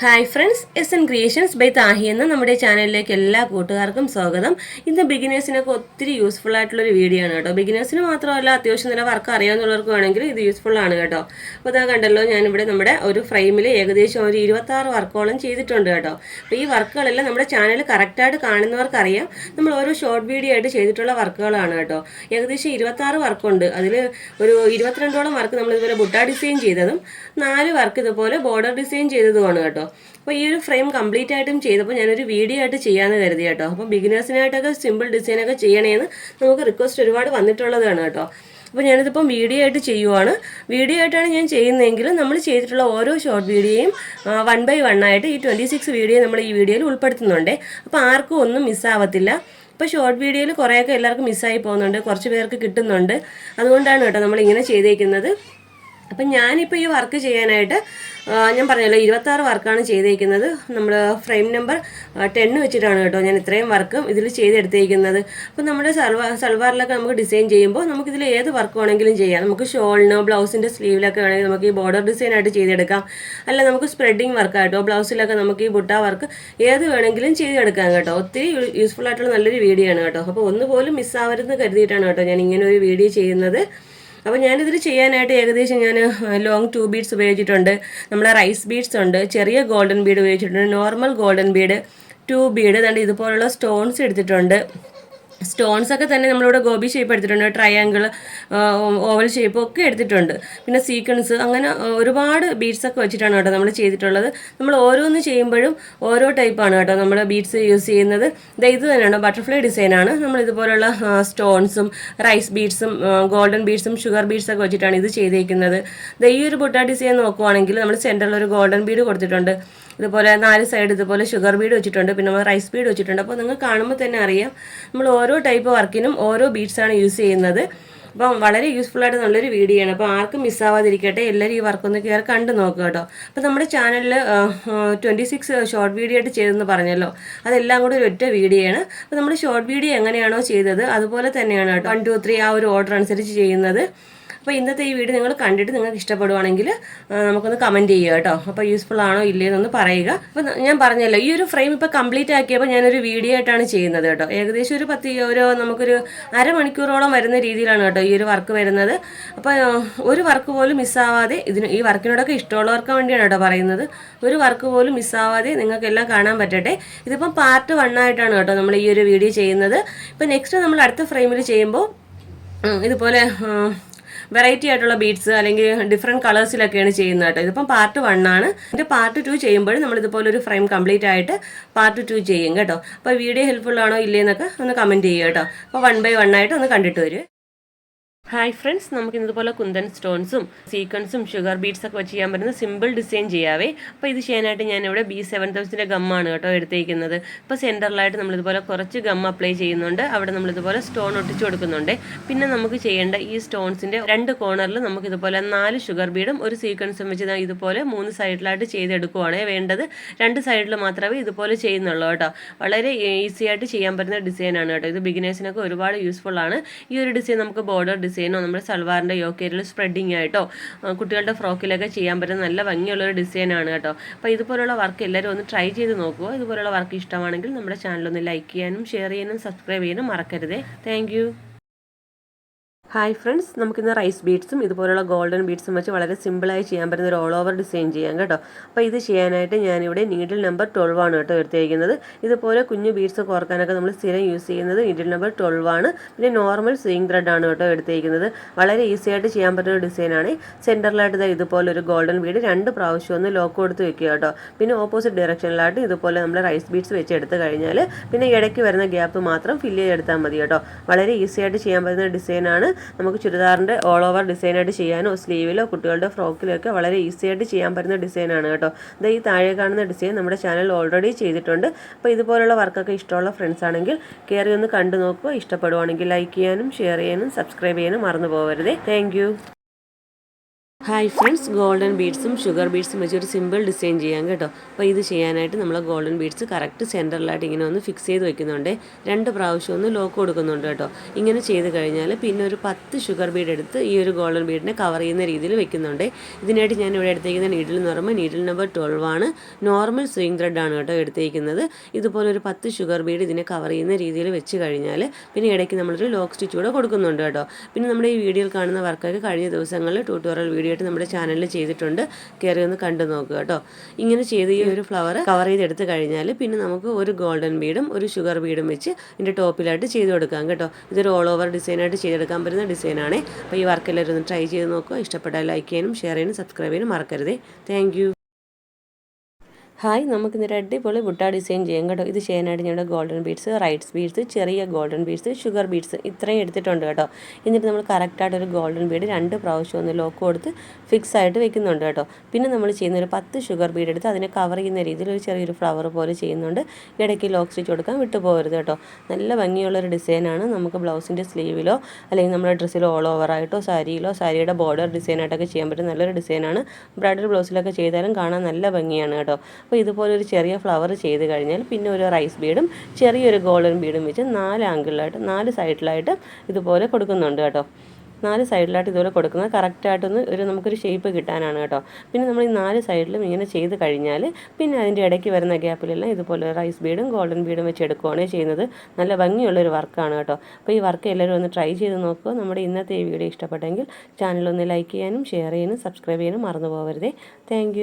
Hi friends S N creations by Thahi എന്ന നമ്മുടെ ചാനലിലേക്ക് എല്ലാ കൂട്ടുകാർക്കും സ്വാഗതം. ഇന്ന് ബിഗിനേഴ്സിനൊക്കെ ഒത്തിരി യൂസ്ഫുൾ ആയിട്ടുള്ളൊരു വീഡിയോ ആണ് കേട്ടോ. ബിഗിനേഴ്സിന് മാത്രമല്ല അത്യാവശ്യം നല്ല വർക്ക് അറിയാവുന്നവർക്ക് വേണമെങ്കിൽ ഇത് യൂസ്ഫുൾ ആണ് കേട്ടോ. അപ്പോൾ അതാ കണ്ടല്ലോ ഞാനിവിടെ നമ്മുടെ ഒരു ഫ്രെയിമിൽ ഏകദേശം ഒരു ഇരുപത്താറ് വർക്കോളം ചെയ്തിട്ടുണ്ട് കേട്ടോ. അപ്പോൾ ഈ വർക്കുകളെല്ലാം നമ്മുടെ ചാനൽ കറക്റ്റായിട്ട് കാണുന്നവർക്കറിയാം. നമ്മൾ ഓരോ ഷോർട്ട് വീഡിയോ ആയിട്ട് ചെയ്തിട്ടുള്ള വർക്കുകളാണ് കേട്ടോ. ഏകദേശം ഇരുപത്താറ് വർക്കുണ്ട് അതിൽ ഒരു ഇരുപത്തിരണ്ടോളം വർക്ക് നമ്മൾ ഇതുപോലെ ബുട്ട ഡിസൈൻ ചെയ്തതും നാല് വർക്ക് ഇതുപോലെ ബോർഡർ ഡിസൈൻ ചെയ്തതുമാണ് കേട്ടോ. അപ്പോൾ ഈ ഒരു ഫ്രെയിം കംപ്ലീറ്റ് ആയിട്ടും ചെയ്തപ്പോൾ ഞാനൊരു വീഡിയോ ആയിട്ട് ചെയ്യാമെന്ന് കരുതി കേട്ടോ. അപ്പോൾ ബിഗിനേഴ്സിനായിട്ടൊക്കെ സിമ്പിൾ ഡിസൈനൊക്കെ ചെയ്യണേന്ന് നമുക്ക് റിക്വസ്റ്റ് ഒരുപാട് വന്നിട്ടുള്ളതാണ് കേട്ടോ. അപ്പോൾ ഞാനിതിപ്പം വീഡിയോ ആയിട്ട് ചെയ്യുവാണ്. വീഡിയോ ആയിട്ടാണ് ഞാൻ ചെയ്യുന്നതെങ്കിൽ നമ്മൾ ചെയ്തിട്ടുള്ള ഓരോ ഷോർട്ട് വീഡിയോയും വൺ ബൈ വൺ ആയിട്ട് ഈ ട്വന്റി സിക്സ് വീഡിയോ നമ്മൾ ഈ വീഡിയോയിൽ ഉൾപ്പെടുത്തുന്നുണ്ട്. അപ്പോൾ ആർക്കും ഒന്നും മിസ്സാവത്തില്ല ഇപ്പോൾ ഷോർട്ട് വീഡിയോയിൽ കുറേയൊക്കെ എല്ലാവർക്കും മിസ്സായി പോകുന്നുണ്ട്. കുറച്ച് പേർക്ക് കിട്ടുന്നുണ്ട്. അതുകൊണ്ടാണ് കേട്ടോ നമ്മൾ ഇങ്ങനെ ചെയ്തേക്കുന്നത്. അപ്പം ഞാനിപ്പോൾ ഈ വർക്ക് ചെയ്യാനായിട്ട് ഞാൻ പറഞ്ഞല്ലോ ഇരുപത്താറ് വർക്കാണ് ചെയ്തേക്കുന്നത്. നമ്മൾ ഫ്രെയിം നമ്പർ ടെന്ന് വെച്ചിട്ടാണ് കേട്ടോ ഞാൻ ഇത്രയും വർക്കും ഇതിൽ ചെയ്തെടുത്തേക്കുന്നത്. അപ്പോൾ നമ്മുടെ സർവാ സൽവാറിലൊക്കെ നമുക്ക് ഡിസൈൻ ചെയ്യുമ്പോൾ നമുക്കിതിൽ ഏത് വർക്ക് വേണമെങ്കിലും ചെയ്യാം. നമുക്ക് ഷോളിനോ ബ്ലൗസിന്റെ സ്ലീവിലൊക്കെ വേണമെങ്കിൽ നമുക്ക് ഈ ബോർഡർ ഡിസൈൻ ആയിട്ട് ചെയ്തെടുക്കാം. അല്ല നമുക്ക് സ്പ്രെഡിങ് വർക്കായിട്ടോ ബ്ലൗസിലൊക്കെ നമുക്ക് ഈ ബുട്ട വർക്ക് ഏത് വേണമെങ്കിലും ചെയ്തെടുക്കാം കേട്ടോ. ഒത്തിരി യൂസ്ഫുൾ ആയിട്ടുള്ള നല്ലൊരു വീഡിയോ ആണ് കേട്ടോ. അപ്പോൾ ഒന്നുപോലും മിസ്സാവരുതെന്ന് കരുതിയിട്ടാണ് കേട്ടോ ഞാൻ ഇങ്ങനെ ഒരു വീഡിയോ ചെയ്യുന്നത്. അപ്പോൾ ഞാനിതിൽ ചെയ്യാനായിട്ട് ഏകദേശം ഞാൻ ലോങ് ടു ബീഡ്സ് ഉപയോഗിച്ചിട്ടുണ്ട്. നമ്മുടെ റൈസ് ബീഡ്സ് ഉണ്ട്. ചെറിയ ഗോൾഡൻ ബീഡ് ഉപയോഗിച്ചിട്ടുണ്ട്. Normal golden bead two bead അതുകൊണ്ട് ഇതുപോലുള്ള സ്റ്റോൺസ് എടുത്തിട്ടുണ്ട്. സ്റ്റോൺസ് ഒക്കെ തന്നെ നമ്മളിവിടെ ഗോബി ഷേപ്പ് എടുത്തിട്ടുണ്ട് ട്രയാങ്കിൾ ഓവൽ ഷേപ്പ് ഒക്കെ എടുത്തിട്ടുണ്ട്. പിന്നെ സീക്വൻസ് അങ്ങനെ ഒരുപാട് ബീഡ്സ് ഒക്കെ വെച്ചിട്ടാണ് കേട്ടോ നമ്മൾ ചെയ്തിട്ടുള്ളത്. നമ്മൾ ഓരോന്ന് ചെയ്യുമ്പോഴും ഓരോ ടൈപ്പാണ് കേട്ടോ നമ്മൾ ബീഡ്സ് യൂസ് ചെയ്യുന്നത്. ഇത് തന്നെയാണ് ബട്ടർഫ്ലൈ ഡിസൈനാണ് നമ്മൾ ഇതുപോലുള്ള സ്റ്റോൺസും റൈസ് ബീഡ്സും ഗോൾഡൻ ബീഡ്സും ഷുഗർ ബീഡ്സ് ഒക്കെ വെച്ചിട്ടാണ് ഇത് ചെയ്തേക്കുന്നത്. ഈ ഒരു ബുട്ട ഡിസൈൻ നോക്കുവാണെങ്കിൽ നമ്മൾ സെന്ററിൽ ഒരു ഗോൾഡൻ ബീഡ് കൊടുത്തിട്ടുണ്ട്. ഇതുപോലെ നാല് സൈഡ് ഇതുപോലെ ഷുഗർ ബീഡ് വെച്ചിട്ടുണ്ട് പിന്നെ നമ്മൾ റൈസ് ബീഡ് വെച്ചിട്ടുണ്ട്. അപ്പോൾ നിങ്ങൾ കാണുമ്പോൾ തന്നെ അറിയാം നമ്മൾ ഓരോ ടൈപ്പ് വർക്കിനും ഓരോ ബീഡ്സാണ് യൂസ് ചെയ്യുന്നത്. അപ്പം വളരെ യൂസ്ഫുൾ ആയിട്ട് നല്ലൊരു വീഡിയോ ആണ്. അപ്പോൾ ആർക്കും മിസ്സാവാതിരിക്കട്ടെ എല്ലാവരും ഈ വർക്കൊന്ന് കയറി കണ്ടു നോക്കുക കേട്ടോ. അപ്പോൾ നമ്മുടെ ചാനലിൽ ട്വന്റി സിക്സ് ഷോർട്ട് വീഡിയോ ആയിട്ട് ചെയ്തെന്ന് പറഞ്ഞല്ലോ. അതെല്ലാം കൂടി ഒരു ഒറ്റ വീഡിയോ ആണ്. അപ്പോൾ നമ്മൾ ഷോർട്ട് വീഡിയോ എങ്ങനെയാണോ ചെയ്തത് അതുപോലെ തന്നെയാണ് കേട്ടോ. വൺ ടു ത്രീ ആ ഒരു ഓർഡർ അനുസരിച്ച് ചെയ്യുന്നത്. അപ്പോൾ ഇന്നത്തെ ഈ വീഡിയോ നിങ്ങൾ കണ്ടിട്ട് നിങ്ങൾക്ക് ഇഷ്ടപ്പെടുവാണെങ്കിൽ നമുക്കൊന്ന് കമന്റ് ചെയ്യുക കേട്ടോ. അപ്പോൾ യൂസ്ഫുൾ ആണോ ഇല്ലേന്നൊന്ന് പറയുക. അപ്പോൾ ഞാൻ പറഞ്ഞല്ലോ ഈ ഒരു ഫ്രെയിം ഇപ്പോൾ കംപ്ലീറ്റ് ആക്കിയപ്പോൾ ഞാനൊരു വീഡിയോ ആയിട്ടാണ് ചെയ്യുന്നത് കേട്ടോ. ഏകദേശം ഒരു പത്ത് ഒരു നമുക്കൊരു അരമണിക്കൂറോളം വരുന്ന രീതിയിലാണ് കേട്ടോ ഈ ഒരു വർക്ക് വരുന്നത്. അപ്പോൾ ഒരു വർക്ക് പോലും മിസ്സാവാതെ ഇതിന് ഈ വർക്കിനോടൊക്കെ ഇഷ്ടമുള്ളവർക്ക് വേണ്ടിയാണ് കേട്ടോ പറയുന്നത്. ഒരു വർക്ക് പോലും മിസ്സാവാതെ നിങ്ങൾക്കെല്ലാം കാണാൻ പറ്റട്ടെ. ഇതിപ്പം പാർട്ട് വൺ ആയിട്ടാണ് കേട്ടോ നമ്മൾ ഈ ഒരു വീഡിയോ ചെയ്യുന്നത്. ഇപ്പം നെക്സ്റ്റ് നമ്മൾ അടുത്ത ഫ്രെയിമിൽ ചെയ്യുമ്പോൾ ഇതുപോലെ വെറൈറ്റി ആയിട്ടുള്ള ബീഡ്സ് അല്ലെങ്കിൽ ഡിഫറെന്റ് കളേഴ്സിലൊക്കെയാണ് ചെയ്യുന്നത് കേട്ടോ. ഇതിപ്പം പാർട്ട് വൺ ആണ്. ഇതിന്റെ പാർട്ട് ടു ചെയ്യുമ്പോൾ നമ്മൾ ഇതുപോലെ ഒരു ഫ്രെയിം കംപ്ലീറ്റ് ആയിട്ട് പാർട്ട് ടു ചെയ്യും കേട്ടോ. അപ്പോൾ വീഡിയോ ഹെൽപ്ഫുൾ ആണോ ഇല്ലേ എന്നൊക്കെ ഒന്ന് കമന്റ് ചെയ്യുക കേട്ടോ. അപ്പോൾ വൺ ബൈ വൺ ആയിട്ട് ഒന്ന് കണ്ടിട്ട് വരും. ഹായ് ഫ്രണ്ട്സ് നമുക്ക് ഇതുപോലെ കുന്തൻ സ്റ്റോൺസും സീക്വൻസും ഷുഗർ ബീഡ്സ് ഒക്കെ വെച്ച് ചെയ്യാൻ പറ്റുന്ന സിമ്പിൾ ഡിസൈൻ ചെയ്യാവേ. അപ്പോൾ ഇത് ചെയ്യാനായിട്ട് ഞാനിവിടെ ബി സെവൻ തൗസൻഡിന്റെ ഗമ്മാണ് കേട്ടോ എടുത്തേക്കുന്നത്. ഇപ്പോൾ സെന്ററിലായിട്ട് നമ്മളിതുപോലെ കുറച്ച് ഗം അപ്ലൈ ചെയ്യുന്നുണ്ട്. അവിടെ നമ്മളിതുപോലെ സ്റ്റോൺ ഒട്ടിച്ചു കൊടുക്കുന്നുണ്ട്. പിന്നെ നമുക്ക് ചെയ്യേണ്ട ഈ സ്റ്റോൺസിന്റെ രണ്ട് കോർണറിൽ നമുക്ക് ഇതുപോലെ നാല് ഷുഗർ ബീഡും ഒരു സീക്വൻസും വെച്ച് ഇതുപോലെ മൂന്ന് സൈഡിലായിട്ട് ചെയ്തെടുക്കുവാണ് വേണ്ടത്. രണ്ട് സൈഡിൽ മാത്രമേ ഇതുപോലെ ചെയ്യുന്നുള്ളൂ കേട്ടോ. വളരെ ഈസി ആയിട്ട് ചെയ്യാൻ പറ്റുന്ന ഡിസൈനാണ് കേട്ടോ. ഇത് ബിഗിനേഴ്സിനൊക്കെ ഒരുപാട് യൂസ്ഫുൾ ആണ്. ഈ ഒരു ഡിസൈൻ നമുക്ക് ബോർഡർ ഡിസൈനോ നമ്മുടെ സൽവാറിന്റെ യോക്കേരിൽ സ്പ്രെഡിങ് ആയിട്ടോ കുട്ടികളുടെ ഫ്രോക്കിലൊക്കെ ചെയ്യാൻ പറ്റുന്ന നല്ല ഭംഗിയുള്ളൊരു ഡിസൈനാണ് കേട്ടോ. അപ്പോൾ ഇതുപോലുള്ള വർക്ക് എല്ലാവരും ഒന്ന് ട്രൈ ചെയ്ത് നോക്കുക. ഇതുപോലുള്ള വർക്ക് ഇഷ്ടമാണെങ്കിൽ നമ്മുടെ ചാനലൊന്ന് ലൈക്ക് ചെയ്യാനും ഷെയർ ചെയ്യാനും സബ്സ്ക്രൈബ് ചെയ്യാനും മറക്കരുതേ. താങ്ക് ഹായ് ഫ്രണ്ട്സ് നമുക്കിന്ന് റൈസ് ബീഡ്സും ഇതുപോലുള്ള ഗോൾഡൻ ബീഡ്സും വെച്ച് വളരെ സിമ്പിളായി ചെയ്യാൻ പറ്റുന്ന ഒരു ഓൾ ഓവർ ഡിസൈൻ ചെയ്യാം കേട്ടോ. അപ്പോൾ ഇത് ചെയ്യാനായിട്ട് ഞാനിവിടെ നീഡിൽ നമ്പർ ട്വൽവ് ആണ് കേട്ടോ എടുത്തിരിക്കുന്നത്. ഇതുപോലെ കുഞ്ഞു ബീഡ്സ് കോർക്കാനൊക്കെ നമ്മൾ സ്ഥിരം യൂസ് ചെയ്യുന്നത് നീഡിൽ നമ്പർ ട്വൽവ് ആണ്. പിന്നെ നോർമൽ സ്വിങ് ത്രെഡ് ആണ് കേട്ടോ എടുത്തിരിക്കുന്നത്. വളരെ ഈസി ആയിട്ട് ചെയ്യാൻ പറ്റുന്ന ഒരു ഡിസൈനാണ് സെന്ററിലായിട്ട് ഇതുപോലെ ഒരു ഗോൾഡൻ ബീഡ് രണ്ട് പ്രാവശ്യം ഒന്ന് ലോക്ക് കൊടുത്ത് വെക്കുക കേട്ടോ. പിന്നെ ഓപ്പോസിറ്റ് ഡയറക്ഷനിലായിട്ട് ഇതുപോലെ നമ്മൾ റൈസ് ബീഡ്സ് വെച്ച് എടുത്തു കഴിഞ്ഞാൽ പിന്നെ ഇടയ്ക്ക് വരുന്ന ഗ്യാപ്പ് മാത്രം ഫില്ല് ചെയ്തെടുത്താൽ മതി കേട്ടോ. വളരെ ഈസി ആയിട്ട് ചെയ്യാൻ പറ്റുന്ന ഡിസൈനാണ് നമുക്ക് ചുരിദാറിന്റെ ഓൾ ഓവർ ഡിസൈനായിട്ട് ചെയ്യാനോ സ്ലീവിലോ കുട്ടികളുടെ ഫ്രോക്കിലോ ഒക്കെ വളരെ ഈസി ആയിട്ട് ചെയ്യാൻ പറ്റുന്ന ഡിസൈനാണ് കേട്ടോ. ഇത് ഈ താഴെ കാണുന്ന ഡിസൈൻ നമ്മുടെ ചാനൽ ഓൾറെഡി ചെയ്തിട്ടുണ്ട്. അപ്പോൾ ഇതുപോലുള്ള വർക്കൊക്കെ ഇഷ്ടമുള്ള ഫ്രണ്ട്സ് ആണെങ്കിൽ കയറി ഒന്ന് കണ്ടു നോക്കുക ഇഷ്ടപ്പെടുവാണെങ്കിൽ ലൈക്ക് ചെയ്യാനും ഷെയർ ചെയ്യാനും സബ്സ്ക്രൈബ് ചെയ്യാനും മറന്നു പോകരുതേ താങ്ക് ഹായ് ഫ്രണ്ട്സ് ഗോൾഡൻ ബീഡ്സും ഷുഗർ ബീഡ്സും വെച്ച് ഒരു സിമ്പിൾ ഡിസൈൻ ചെയ്യാം കേട്ടോ. അപ്പോൾ ഇത് ചെയ്യാനായിട്ട് നമ്മൾ ഗോൾഡൻ ബീഡ്സ് കറക്റ്റ് സെന്ററിലായിട്ട് ഇങ്ങനെ ഒന്ന് ഫിക്സ് ചെയ്ത് വെക്കുന്നുണ്ട്. രണ്ട് പ്രാവശ്യം ഒന്ന് ലോക്ക് കൊടുക്കുന്നുണ്ട് കേട്ടോ. ഇങ്ങനെ ചെയ്ത് കഴിഞ്ഞാൽ പിന്നെ ഒരു പത്ത് ഷുഗർ ബീഡ് എടുത്ത് ഈ ഒരു ഗോൾഡൻ ബീഡിനെ കവർ ചെയ്യുന്ന രീതിയിൽ വെക്കുന്നുണ്ട്. ഇതിനായിട്ട് ഞാൻ ഇവിടെ എടുത്തേക്കുന്ന നീഡിൽ എന്ന് പറയുമ്പോൾ നീഡിൽ നമ്പർ ട്വൽവ് ആണ്. നോർമൽ സ്വിംഗ് ത്രെഡ് ആണ് കേട്ടോ എടുത്തേക്കുന്നത്. ഇതുപോലെ ഒരു പത്ത് ഷുഗർ ബീഡ് ഇതിനെ കവർ ചെയ്യുന്ന രീതിയിൽ വെച്ച് കഴിഞ്ഞാൽ പിന്നെ ഇടയ്ക്ക് നമ്മളൊരു ലോക്ക് സ്റ്റിച്ച് കൂടെ കൊടുക്കുന്നുണ്ട് കേട്ടോ. പിന്നെ നമ്മുടെ ഈ വീഡിയോയിൽ കാണുന്ന വർക്കൊക്കെ കഴിഞ്ഞ ദിവസങ്ങളിൽ ട്യൂട്ടോറിയൽ വീഡിയോ ആയിട്ട് നമ്മുടെ ചാനലിൽ ചെയ്തിട്ടുണ്ട്. കയറി ഒന്ന് കണ്ടു നോക്കുക കേട്ടോ. ഇങ്ങനെ ചെയ്ത് ഈ ഒരു ഫ്ലവർ കവർ ചെയ്തെടുത്ത് കഴിഞ്ഞാൽ പിന്നെ നമുക്ക് ഒരു ഗോൾഡൻ ബീഡും ഒരു ഷുഗർ ബീഡും വെച്ച് ഇതിന്റെ ടോപ്പിലായിട്ട് ചെയ്ത് കൊടുക്കാം കേട്ടോ. ഇതൊരു ഓൾ ഓവർ ഡിസൈനായിട്ട് ചെയ്തെടുക്കാൻ പറ്റുന്ന ഡിസൈനാണ് അപ്പോൾ ഈ വർക്ക് എല്ലാവരും ഒന്ന് ട്രൈ ചെയ്ത് നോക്കുക. ഇഷ്ടപ്പെട്ടാൽ ലൈക്ക് ചെയ്യാനും ഷെയർ ചെയ്യാനും സബ്സ്ക്രൈബ് ചെയ്യാനും മറക്കരുതേ. താങ്ക് ഹായ് നമുക്കിന്നൊരു അടിപൊളി ബുട്ട ഡിസൈൻ ചെയ്യാം കേട്ടോ. ഇത് ചെയ്യാനായിട്ട് ഞങ്ങളുടെ ഗോൾഡൻ ബീഡ്സ് റൈറ്റ്സ് ബീഡ്സ് ചെറിയ ഗോൾഡൻ ബീഡ്സ് ഷുഗർ ബീഡ്സ് ഇത്രയും എടുത്തിട്ടുണ്ട് കേട്ടോ. എന്നിട്ട് നമ്മൾ കറക്റ്റായിട്ട് ഒരു ഗോൾഡൻ ബീഡ് രണ്ട് പ്രാവശ്യം ഒന്ന് ലോക്ക് കൊടുത്ത് ഫിക്സ് ആയിട്ട് വെക്കുന്നുണ്ട് കേട്ടോ. പിന്നെ നമ്മൾ ചെയ്യുന്ന ഒരു പത്ത് ഷുഗർ ബീഡ് എടുത്ത് അതിനെ കവർ ചെയ്യുന്ന രീതിയിൽ ഒരു ചെറിയൊരു ഫ്ലവർ പോലെ ചെയ്യുന്നുണ്ട്. ഇടയ്ക്ക് ലോക്ക് സ്റ്റിച്ച് കൊടുക്കാൻ വിട്ടു പോകരുത് കേട്ടോ. നല്ല ഭംഗിയുള്ളൊരു ഡിസൈനാണ് നമുക്ക് ബ്ലൗസിന്റെ സ്ലീവിലോ അല്ലെങ്കിൽ നമ്മുടെ ഡ്രസ്സിലോ ഓൾ ഓവറായിട്ടോ സാരിയിലോ സാരിയുടെ ബോർഡർ ഡിസൈനായിട്ടൊക്കെ ചെയ്യാൻ പറ്റുന്ന നല്ലൊരു ഡിസൈനാണ് ബ്രൈഡൽ ബ്ലൗസിലൊക്കെ ചെയ്താലും കാണാൻ നല്ല ഭംഗിയാണ് കേട്ടോ. അപ്പോൾ ഇതുപോലെ ഒരു ചെറിയ ഫ്ലവർ ചെയ്ത് കഴിഞ്ഞാൽ പിന്നെ ഒരു റൈസ് ബീഡും ചെറിയൊരു ഗോൾഡൻ ബീഡും വെച്ച് നാല് ആംഗിളിലായിട്ട് നാല് സൈഡിലായിട്ട് ഇതുപോലെ കൊടുക്കുന്നുണ്ട് കേട്ടോ. നാല് സൈഡിലായിട്ട് ഇതുപോലെ കൊടുക്കുന്നത് കറക്റ്റായിട്ടൊന്ന് ഒരു നമുക്കൊരു ഷേപ്പ് കിട്ടാനാണ് കേട്ടോ. പിന്നെ നമ്മൾ ഈ നാല് സൈഡിലും ഇങ്ങനെ ചെയ്ത് കഴിഞ്ഞാൽ പിന്നെ അതിന്റെ ഇടയ്ക്ക് വരുന്ന ഗ്യാപ്പിലെല്ലാം ഇതുപോലെ റൈസ് ബീഡും ഗോൾഡൻ ബീഡും വെച്ച് എടുക്കുകയാണ് ചെയ്യുന്നത്. നല്ല ഭംഗിയുള്ളൊരു വർക്കാണ് കേട്ടോ. അപ്പോൾ ഈ വർക്ക് എല്ലാവരും ഒന്ന് ട്രൈ ചെയ്ത് നോക്കുക. നമ്മുടെ ഇന്നത്തെ ഈ വീഡിയോ ഇഷ്ടപ്പെട്ടെങ്കിൽ ചാനലൊന്ന് ലൈക്ക് ചെയ്യാനും ഷെയർ ചെയ്യാനും സബ്സ്ക്രൈബ് ചെയ്യാനും മറന്നു പോകരുതേ. താങ്ക്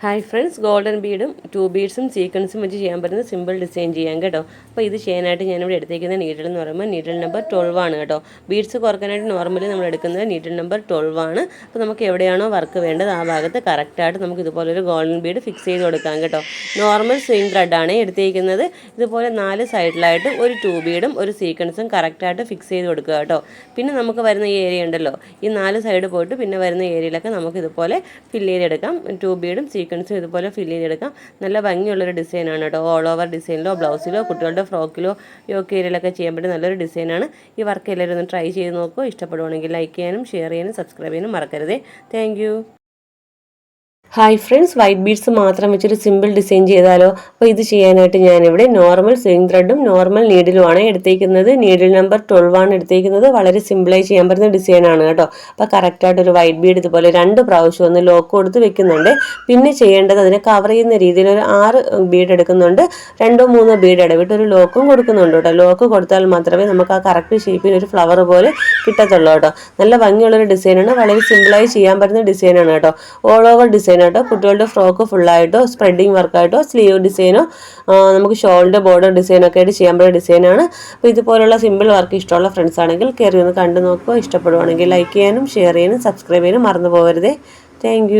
ഹായ് ഫ്രണ്ട്സ് ഗോൾഡൻ ബീഡും ടു ബീഡ്സും സീക്വൻസും വെച്ച് ചെയ്യാൻ പറ്റുന്ന സിമ്പിൾ ഡിസൈൻ ചെയ്യാം കേട്ടോ. അപ്പോൾ ഇത് ചെയ്യാനായിട്ട് ഞാനിവിടെ എടുത്തേക്കുന്ന നീഡിൽ എന്ന് പറയുമ്പോൾ നീഡിൽ നമ്പർ ട്വൽവ് ആണ് കേട്ടോ. ബീഡ്സ് കുറക്കാനായിട്ട് നോർമലി നമ്മൾ എടുക്കുന്നത് നീഡിൽ നമ്പർ ട്വൽവ് ആണ്. അപ്പോൾ നമുക്ക് എവിടെയാണോ വർക്ക് വേണ്ടത് ആ ഭാഗത്ത് കറക്റ്റായിട്ട് നമുക്ക് ഇതുപോലെ ഒരു ഗോൾഡൻ ബീഡ് ഫിക്സ് ചെയ്ത് കൊടുക്കാം കേട്ടോ. നോർമൽ സ്വിങ് ത്രെഡാണ് എടുത്തേക്കുന്നത്. ഇതുപോലെ നാല് സൈഡിലായിട്ട് ഒരു ടു ബീഡും ഒരു സീക്വൻസും കറക്റ്റായിട്ട് ഫിക്സ് ചെയ്ത് കൊടുക്കുക കേട്ടോ. പിന്നെ നമുക്ക് വരുന്ന ഏരിയ ഉണ്ടല്ലോ. ഈ നാല് സൈഡ് പോയിട്ട് പിന്നെ വരുന്ന ഏരിയയിലൊക്കെ നമുക്ക് ഇതുപോലെ ഫില്ല് ചെയ്തെടുക്കാം. ടു ബീഡും സീക്വൻസും ഇതുപോലെ ഫില്ല് ചെയ്തെടുക്കാം. നല്ല ഭംഗിയുള്ളൊരു ഡിസൈനാണ് കേട്ടോ. ഓൾ ഓവർ ഡിസൈനിലോ ബ്ലൗസിലോ കുട്ടികളുടെ ഫ്രോക്കിലോ യോക്ക് ഏരിയയിലൊക്കെ ചെയ്യാൻ പറ്റിയ നല്ലൊരു ഡിസൈനാണ് ഈ വർക്ക് എല്ലാവരും ഒന്ന് ട്രൈ ചെയ്ത് നോക്കുക ഇഷ്ടപ്പെടുവാണെങ്കിൽ ലൈക്ക് ചെയ്യാനും ഷെയർ ചെയ്യാനും സബ്സ്ക്രൈബ് ചെയ്യാനും മറക്കരുതേ. Thank hi friends white beads മാത്രം വെച്ചൊരു സിമ്പിൾ ഡിസൈൻ ചെയ്താലോ? അപ്പോൾ ഇത് ചെയ്യാനായിട്ട് ഞാനിവിടെ നോർമൽ സ്വിംഗ് ത്രെഡും നോർമൽ നീഡിലുമാണ് എടുത്തേക്കുന്നത്. നീഡിൽ നമ്പർ ട്വൽവ് ആണ് എടുത്തേക്കുന്നത്. വളരെ സിമ്പിളായി ചെയ്യാൻ പറ്റുന്ന ഡിസൈനാണ് കേട്ടോ. അപ്പോൾ കറക്റ്റായിട്ട് ഒരു വൈറ്റ് ബീഡ് ഇതുപോലെ രണ്ട് പ്രാവശ്യം ഒന്ന് ലോക്ക് കൊടുത്ത് വെക്കുന്നുണ്ട്. പിന്നെ ചെയ്യേണ്ടത് അതിനെ കവർ ചെയ്യുന്ന രീതിയിൽ ഒരു ആറ് ബീഡ് എടുക്കുന്നുണ്ട്. രണ്ടോ മൂന്നോ ബീഡ് ഇടവിട്ട് ഒരു ലോക്കും കൊടുക്കുന്നുണ്ട് കേട്ടോ. ലോക്ക് കൊടുത്താൽ മാത്രമേ നമുക്ക് ആ കറക്റ്റ് ഷേപ്പിൽ ഒരു ഫ്ലവർ പോലെ കിട്ടത്തുള്ളൂ കേട്ടോ. നല്ല ഭംഗിയുള്ളൊരു ഡിസൈനാണ് വളരെ സിമ്പിളായി ചെയ്യാൻ പറ്റുന്ന ഡിസൈനാണ് കേട്ടോ. ഓൾ ഓവർ ഡിസൈൻ ആയിട്ടോ കുട്ടികളുടെ ഫ്രോക്ക് ഫുള്ളായിട്ടോ സ്പ്രെഡിങ് വർക്കായിട്ടോ സ്ലീവ് ഡിസൈനോ നമുക്ക് ഷോളിന്റെ ബോർഡർ ഡിസൈനൊക്കെ ആയിട്ട് ചെയ്യാൻ പറ്റിയ ഡിസൈനാണ് അപ്പോൾ ഇതുപോലുള്ള സിമ്പിൾ വർക്ക് ഇഷ്ടമുള്ള ഫ്രണ്ട്സ് ആണെങ്കിൽ കയറി ഒന്ന് കണ്ടു നോക്കുക. ഇഷ്ടപ്പെടുവാണെങ്കിൽ ലൈക്ക് ചെയ്യാനും ഷെയർ ചെയ്യാനും സബ്സ്ക്രൈബ് ചെയ്യാനും മറന്നു പോകരുതേ. താങ്ക്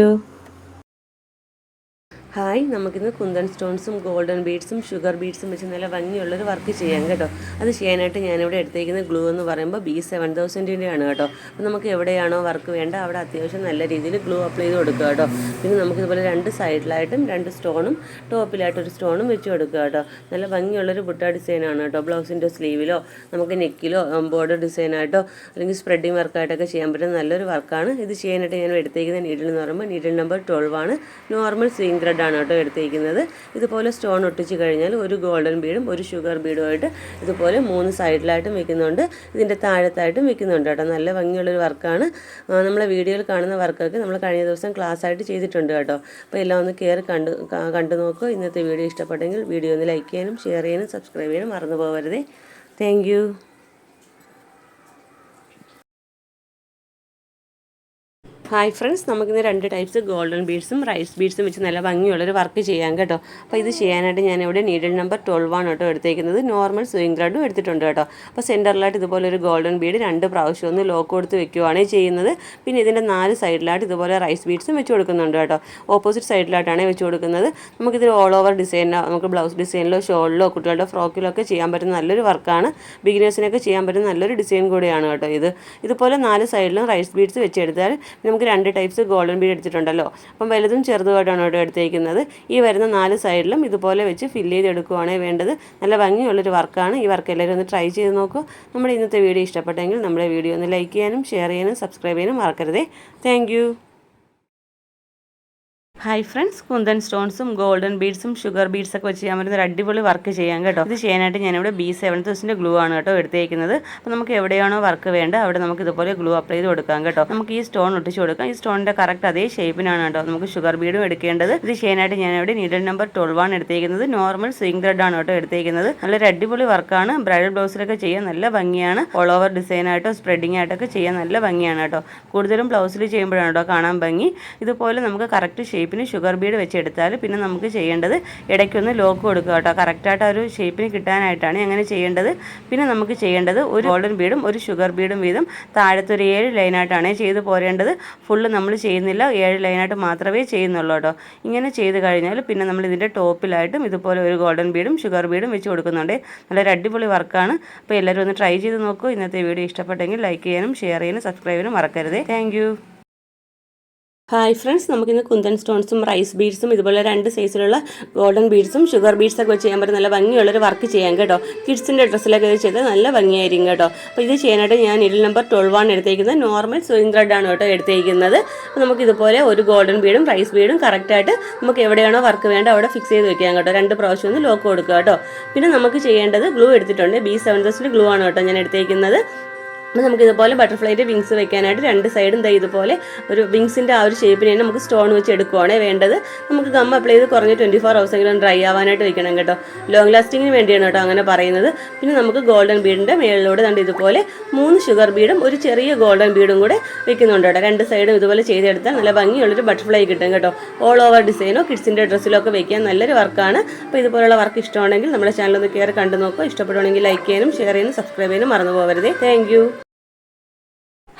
ഹായ് നമുക്കിന്ന് കുന്തൻ സ്റ്റോൺസും ഗോൾഡൻ ബീഡ്സും ഷുഗർ ബീഡ്സും വെച്ച് നല്ല ഭംഗിയുള്ളൊരു വർക്ക് ചെയ്യാം കേട്ടോ. അത് ചെയ്യാനായിട്ട് ഞാനിവിടെ എടുത്തേക്കുന്ന ഗ്ലൂ എന്ന് പറയുമ്പോൾ ബി സെവൻ തൗസൻഡിന്റെ ആണ് കേട്ടോ. അപ്പോൾ നമുക്ക് എവിടെയാണോ വർക്ക് വേണ്ട അവിടെ അത്യാവശ്യം നല്ല രീതിയിൽ ഗ്ലൂ അപ്ലൈ ചെയ്ത് കൊടുക്കുക കേട്ടോ. പിന്നെ നമുക്ക് ഇതുപോലെ രണ്ട് സൈഡിലായിട്ടും രണ്ട് സ്റ്റോണും ടോപ്പിലായിട്ട് ഒരു സ്റ്റോണും വെച്ച് കൊടുക്കുക കേട്ടോ. നല്ല ഭംഗിയുള്ളൊരു ബുട്ട ഡിസൈനാണ് കേട്ടോ. ബ്ലൗസിന്റെ സ്ലീവിലോ നമുക്ക് നെക്കിലോ ബോർഡർ ഡിസൈനായിട്ടോ അല്ലെങ്കിൽ സ്പ്രെഡിങ് വർക്കായിട്ടൊക്കെ ചെയ്യാൻ പറ്റുന്ന നല്ലൊരു വർക്കാണ്. ഇത് ചെയ്യാനായിട്ട് ഞാൻ എടുത്തേക്കുന്ന നീഡിൽ എന്ന് പറയുമ്പോൾ നീഡിൽ നമ്പർ ട്വൽവ് ആണ്. നോർമൽ സ്വിംഗ് ത്രെഡ് ആണ് കേട്ടോ എടുത്തേക്കുന്നത് ഇതുപോലെ സ്റ്റോൺ ഒട്ടിച്ച് കഴിഞ്ഞാൽ ഒരു ഗോൾഡൻ ബീഡും ഒരു ഷുഗർ ബീഡുമായിട്ട് ഇതുപോലെ മൂന്ന് സൈഡിലായിട്ടും വെക്കുന്നുണ്ട്. ഇതിന്റെ താഴത്തായിട്ടും വെക്കുന്നുണ്ട് കേട്ടോ. നല്ല ഭംഗിയുള്ളൊരു വർക്കാണ്. നമ്മളെ വീഡിയോയിൽ കാണുന്ന വർക്കൊക്കെ നമ്മൾ കഴിഞ്ഞ ദിവസം ക്ലാസ് ആയിട്ട് ചെയ്തിട്ടുണ്ട് കേട്ടോ. അപ്പോൾ എല്ലാം ഒന്ന് കയറി കണ്ട് കണ്ടു നോക്കുക ഇന്നത്തെ വീഡിയോ ഇഷ്ടപ്പെട്ടെങ്കിൽ വീഡിയോ ഒന്ന് ലൈക്ക് ചെയ്യാനും ഷെയർ ചെയ്യാനും സബ്സ്ക്രൈബ് ചെയ്യാനും മറന്നു പോകരുതേ. താങ്ക് ഹായ് ഫ്രണ്ട്സ് നമുക്കിന്ന് രണ്ട് ടൈപ്സ് ഗോൾഡൻ ബീഡ്സും റൈസ് ബീഡ്സും വെച്ച് നല്ല ഭംഗിയുള്ളൊരു വർക്ക് ചെയ്യാം കേട്ടോ. അപ്പോൾ ഇത് ചെയ്യാനായിട്ട് ഞാനിവിടെ നീഡിൽ നമ്പർ ട്വൽവ് ആണ് കേട്ടോ എടുത്തേക്കുന്നത്. നോർമൽ സ്വിംഗ് ത്രെഡും എടുത്തിട്ടുണ്ട് കേട്ടോ. അപ്പോൾ സെന്ററിലായിട്ട് ഇതുപോലെ ഒരു ഗോൾഡൻ ബീഡ് രണ്ട് പ്രാവശ്യം ഒന്ന് ലോക്ക് കൊടുത്ത് വെക്കുകയാണ് ചെയ്യുന്നത്. പിന്നെ ഇതിന്റെ നാല് സൈഡിലായിട്ട് ഇതുപോലെ റൈസ് ബീഡ്സും വെച്ച് കൊടുക്കുന്നുണ്ട് കേട്ടോ. ഓപ്പോസിറ്റ് സൈഡിലായിട്ടാണ് വെച്ച് കൊടുക്കുന്നത്. നമുക്കിത് ഓൾ ഓവർ ഡിസൈനോ നമുക്ക് ബ്ലൗസ് ഡിസൈനിലോ ഷോളിലോ കുട്ടികളുടെ ഫ്രോക്കിലോ ഒക്കെ ചെയ്യാൻ പറ്റുന്ന നല്ലൊരു വർക്കാണ് ബിഗിനേഴ്സിനൊക്കെ ചെയ്യാൻ പറ്റുന്ന നല്ലൊരു ഡിസൈൻ കൂടിയാണ് കേട്ടോ ഇത്. ഇതുപോലെ നാല് സൈഡിലും റൈസ് ബീഡ്സ് വെച്ചെടുത്താൽ നമുക്ക് രണ്ട് ടൈപ്സ് ഗോൾഡൻ ബീഡ് എടുത്തിട്ടുണ്ടല്ലോ. അപ്പം വലുതും ചെറുതുമായിട്ടാണ് ഇവിടെ എടുത്തേക്കുന്നത്. ഈ വരുന്ന നാല് സൈഡിലും ഇതുപോലെ വെച്ച് ഫില്ല് ചെയ്തെടുക്കുവാണെങ്കിൽ വേണ്ടത്. നല്ല ഭംഗിയുള്ളൊരു വർക്കാണ്. ഈ വർക്ക് എല്ലാവരും ഒന്ന് ട്രൈ ചെയ്ത് നോക്കൂ. നമ്മുടെ ഇന്നത്തെ വീഡിയോ ഇഷ്ടപ്പെട്ടെങ്കിൽ നമ്മുടെ വീഡിയോ ഒന്ന് ലൈക്ക് ചെയ്യാനും ഷെയർ ചെയ്യാനും സബ്സ്ക്രൈബ് ചെയ്യാനും മറക്കരുതേ. താങ്ക് ഹായ് ഫ്രണ്ട്സ് കുന്തൻ സ്റ്റോൺസും ഗോൾഡൻ ബീഡ്സും ഷുഗർ ബീഡ്സ് ഒക്കെ വെച്ച് ചെയ്യാൻ പറ്റുന്ന ഒരു അടിപൊളി വർക്ക് ചെയ്യാം കേട്ടോ. ഇത് ചെയ്യാനായിട്ട് ഞാനിവിടെ ബി സെവൻ തൗസൻഡ് ഗ്ലൂ ആണ് കേട്ടോ എടുത്തേക്കുന്നത്. അപ്പോൾ നമുക്ക് എവിടെയാണോ വർക്ക് വേണ്ടത് അവിടെ നമുക്ക് ഇതുപോലെ ഗ്ലൂ അപ്ലൈ ചെയ്ത് കൊടുക്കാം കേട്ടോ. നമുക്ക് ഈ സ്റ്റോൺ ഒട്ടിച്ച് കൊടുക്കാം. ഈ സ്റ്റോണിന്റെ കറക്റ്റ് അതേ ഷേപ്പിനാണ് കേട്ടോ നമുക്ക് ഷുഗർ ബീഡും എടുക്കേണ്ടത്. ഇത് ചെയ്യാനായിട്ട് ഞാനിവിടെ നീഡൽ നമ്പർ ട്വൽവ് ആണ് എടുത്തേക്കുന്നത്. നോർമൽ സ്വിംഗ് ത്രെഡ് ആണ് കേട്ടോ എടുത്തേക്കുന്നത്. നല്ലൊരു അടിപൊളി വർക്കാണ് ബ്രൈഡൽ ബ്ലൗസിലൊക്കെ ചെയ്യാൻ നല്ല ഭംഗിയാണ്. ഓൾ ഓവർ ഡിസൈൻ ആയിട്ടോ സ്പ്രെഡിങ് ആയിട്ടൊക്കെ ചെയ്യാൻ നല്ല ഭംഗിയാണ് കേട്ടോ. കൂടുതലും ബ്ലൗസിൽ ചെയ്യുമ്പോഴാണ് കേട്ടോ കാണാൻ ഭംഗി. ഇതുപോലെ നമുക്ക് കറക്റ്റ് ഷേപ്പിന് ഷുഗർ ബീഡ് വെച്ചെടുത്താൽ പിന്നെ നമുക്ക് ചെയ്യേണ്ടത് ഇടയ്ക്കൊന്ന് ലോക്ക് കൊടുക്കുക കേട്ടോ. കറക്റ്റായിട്ട് ആ ഒരു ഷേപ്പിന് കിട്ടാനായിട്ടാണ് അങ്ങനെ ചെയ്യേണ്ടത്. പിന്നെ നമുക്ക് ചെയ്യേണ്ടത് ഒരു ഗോൾഡൻ ബീഡും ഒരു ഷുഗർ ബീഡും വീതം താഴത്തെ ഒരു ഏഴ് ലൈനായിട്ടാണ് ചെയ്ത് പോരേണ്ടത്. ഫുള്ള് നമ്മൾ ചെയ്യുന്നില്ല ഏഴ് ലൈനായിട്ട് മാത്രമേ ചെയ്യുന്നുള്ളൂ കേട്ടോ. ഇങ്ങനെ ചെയ്ത് കഴിഞ്ഞാൽ പിന്നെ നമ്മൾ ഇതിന്റെ ടോപ്പിലായിട്ടും ഇതുപോലെ ഒരു ഗോൾഡൻ ബീഡും ഷുഗർ ബീഡും വെച്ച് കൊടുക്കുന്നുണ്ട്. നല്ലൊരു അടിപൊളി വർക്കാണ് അപ്പോൾ എല്ലാവരും ഒന്ന് ട്രൈ ചെയ്ത് നോക്കൂ. ഇന്നത്തെ വീഡിയോ ഇഷ്ടപ്പെട്ടെങ്കിൽ ലൈക്ക് ചെയ്യാനും ഷെയർ ചെയ്യാനും സബ്സ്ക്രൈബ് ചെയ്യാനും മറക്കരുത്. താങ്ക് ഹായ് ഫ്രണ്ട്സ് നമുക്കിന്ന് കുന്തൻ സ്റ്റോൺസും റൈസ് ബീഡ്സും ഇതുപോലെ രണ്ട് സൈസിലുള്ള ഗോൾഡൻ ബീഡ്സും ഷുഗർ ബീഡ്സ് ഒക്കെ വെച്ച് ചെയ്യാൻ പറ്റും നല്ല ഭംഗിയുള്ളൊരു വർക്ക് ചെയ്യാം കേട്ടോ. കിഡ്സിന്റെ ഡ്രസ്സിലൊക്കെ ഇത് ചെയ്ത് നല്ല ഭംഗിയായിരിക്കും കേട്ടോ. അപ്പോൾ ഇത് ചെയ്യാനായിട്ട് ഞാൻ ഇഡിൽ നമ്പർ ട്വൽവ് ആണ് എടുത്തേക്കുന്നത്. നോർമൽ സ്വിങ് ത്രെഡ് ആണ് കേട്ടോ എടുത്തേക്കുന്നത്. അപ്പോൾ നമുക്ക് ഇതുപോലെ ഒരു ഗോൾഡൻ ബീഡും റൈസ് ബീഡും കറക്റ്റായിട്ട് നമുക്ക് എവിടെയാണോ വർക്ക് വേണ്ടത് അവിടെ ഫിക്സ് ചെയ്ത് വെക്കാം കേട്ടോ. രണ്ട് പ്രാവശ്യം ഒന്ന് ലോക്ക് കൊടുക്കുക കേട്ടോ. പിന്നെ നമുക്ക് ചെയ്യേണ്ടത് ഗ്ലൂ എടുത്തിട്ടുണ്ട്. ബി സെവൻ ഗ്ലൂ ആണ് കേട്ടോ ഞാൻ എടുത്തേക്കുന്നത്. അപ്പോൾ നമുക്ക് ഇതുപോലെ ബട്ടർഫ്ലൈയുടെ വിങ്സ് വെക്കാനായിട്ട് രണ്ട് സൈഡും തൈ ഇതുപോലെ ഒരു വിങ്സിന്റെ ആ ഒരു ഷേപ്പിന് തന്നെ നമുക്ക് സ്റ്റോൺ വെച്ച് എടുക്കുവാണ് വേണ്ടത്. നമുക്ക് ഗം അപ്ലൈ ചെയ്ത് കുറഞ്ഞ ട്വന്റി ഫോർ ഹവേഴ്സെങ്കിലും ഡ്രൈ ആവാനായിട്ട് വെക്കണം കേട്ടോ. ലോങ് ലാസ്റ്റിങ്ങിന് വേണ്ടിയാണ് കേട്ടോ അങ്ങനെ പറയുന്നത്. പിന്നെ നമുക്ക് ഗോൾഡൻ ബീഡിന്റെ മേളിലൂടെ കണ്ട് ഇതുപോലെ മൂന്ന് ഷുഗർ ബീഡും ഒരു ചെറിയ ഗോൾഡൻ ബീഡും കൂടെ വെക്കുന്നുണ്ട് കേട്ടോ. രണ്ട് സൈഡും ഇതുപോലെ ചെയ്തെടുത്താൽ നല്ല ഭംഗിയുള്ളൊരു ബട്ടർഫ്ലൈ കിട്ടും കേട്ടോ. ഓൾ ഓവർ ഡിസൈനോ കിഡ്സിന്റെ ഡ്രസ്സിലോ ഒക്കെ വെക്കാൻ നല്ലൊരു വർക്കാണ് അപ്പോൾ ഇതുപോലുള്ള വർക്ക് ഇഷ്ടമാണെങ്കിൽ നമ്മുടെ ചാനൽ ഒന്ന് കയറി കണ്ടു നോക്കുക ഇഷ്ടപ്പെടുവാണെങ്കിൽ ലൈക്ക് ചെയ്യാനും ഷെയർ ചെയ്യാനും സബ്സ്ക്രൈബ് ചെയ്യാനും മറന്നു പോകരുതേ താങ്ക്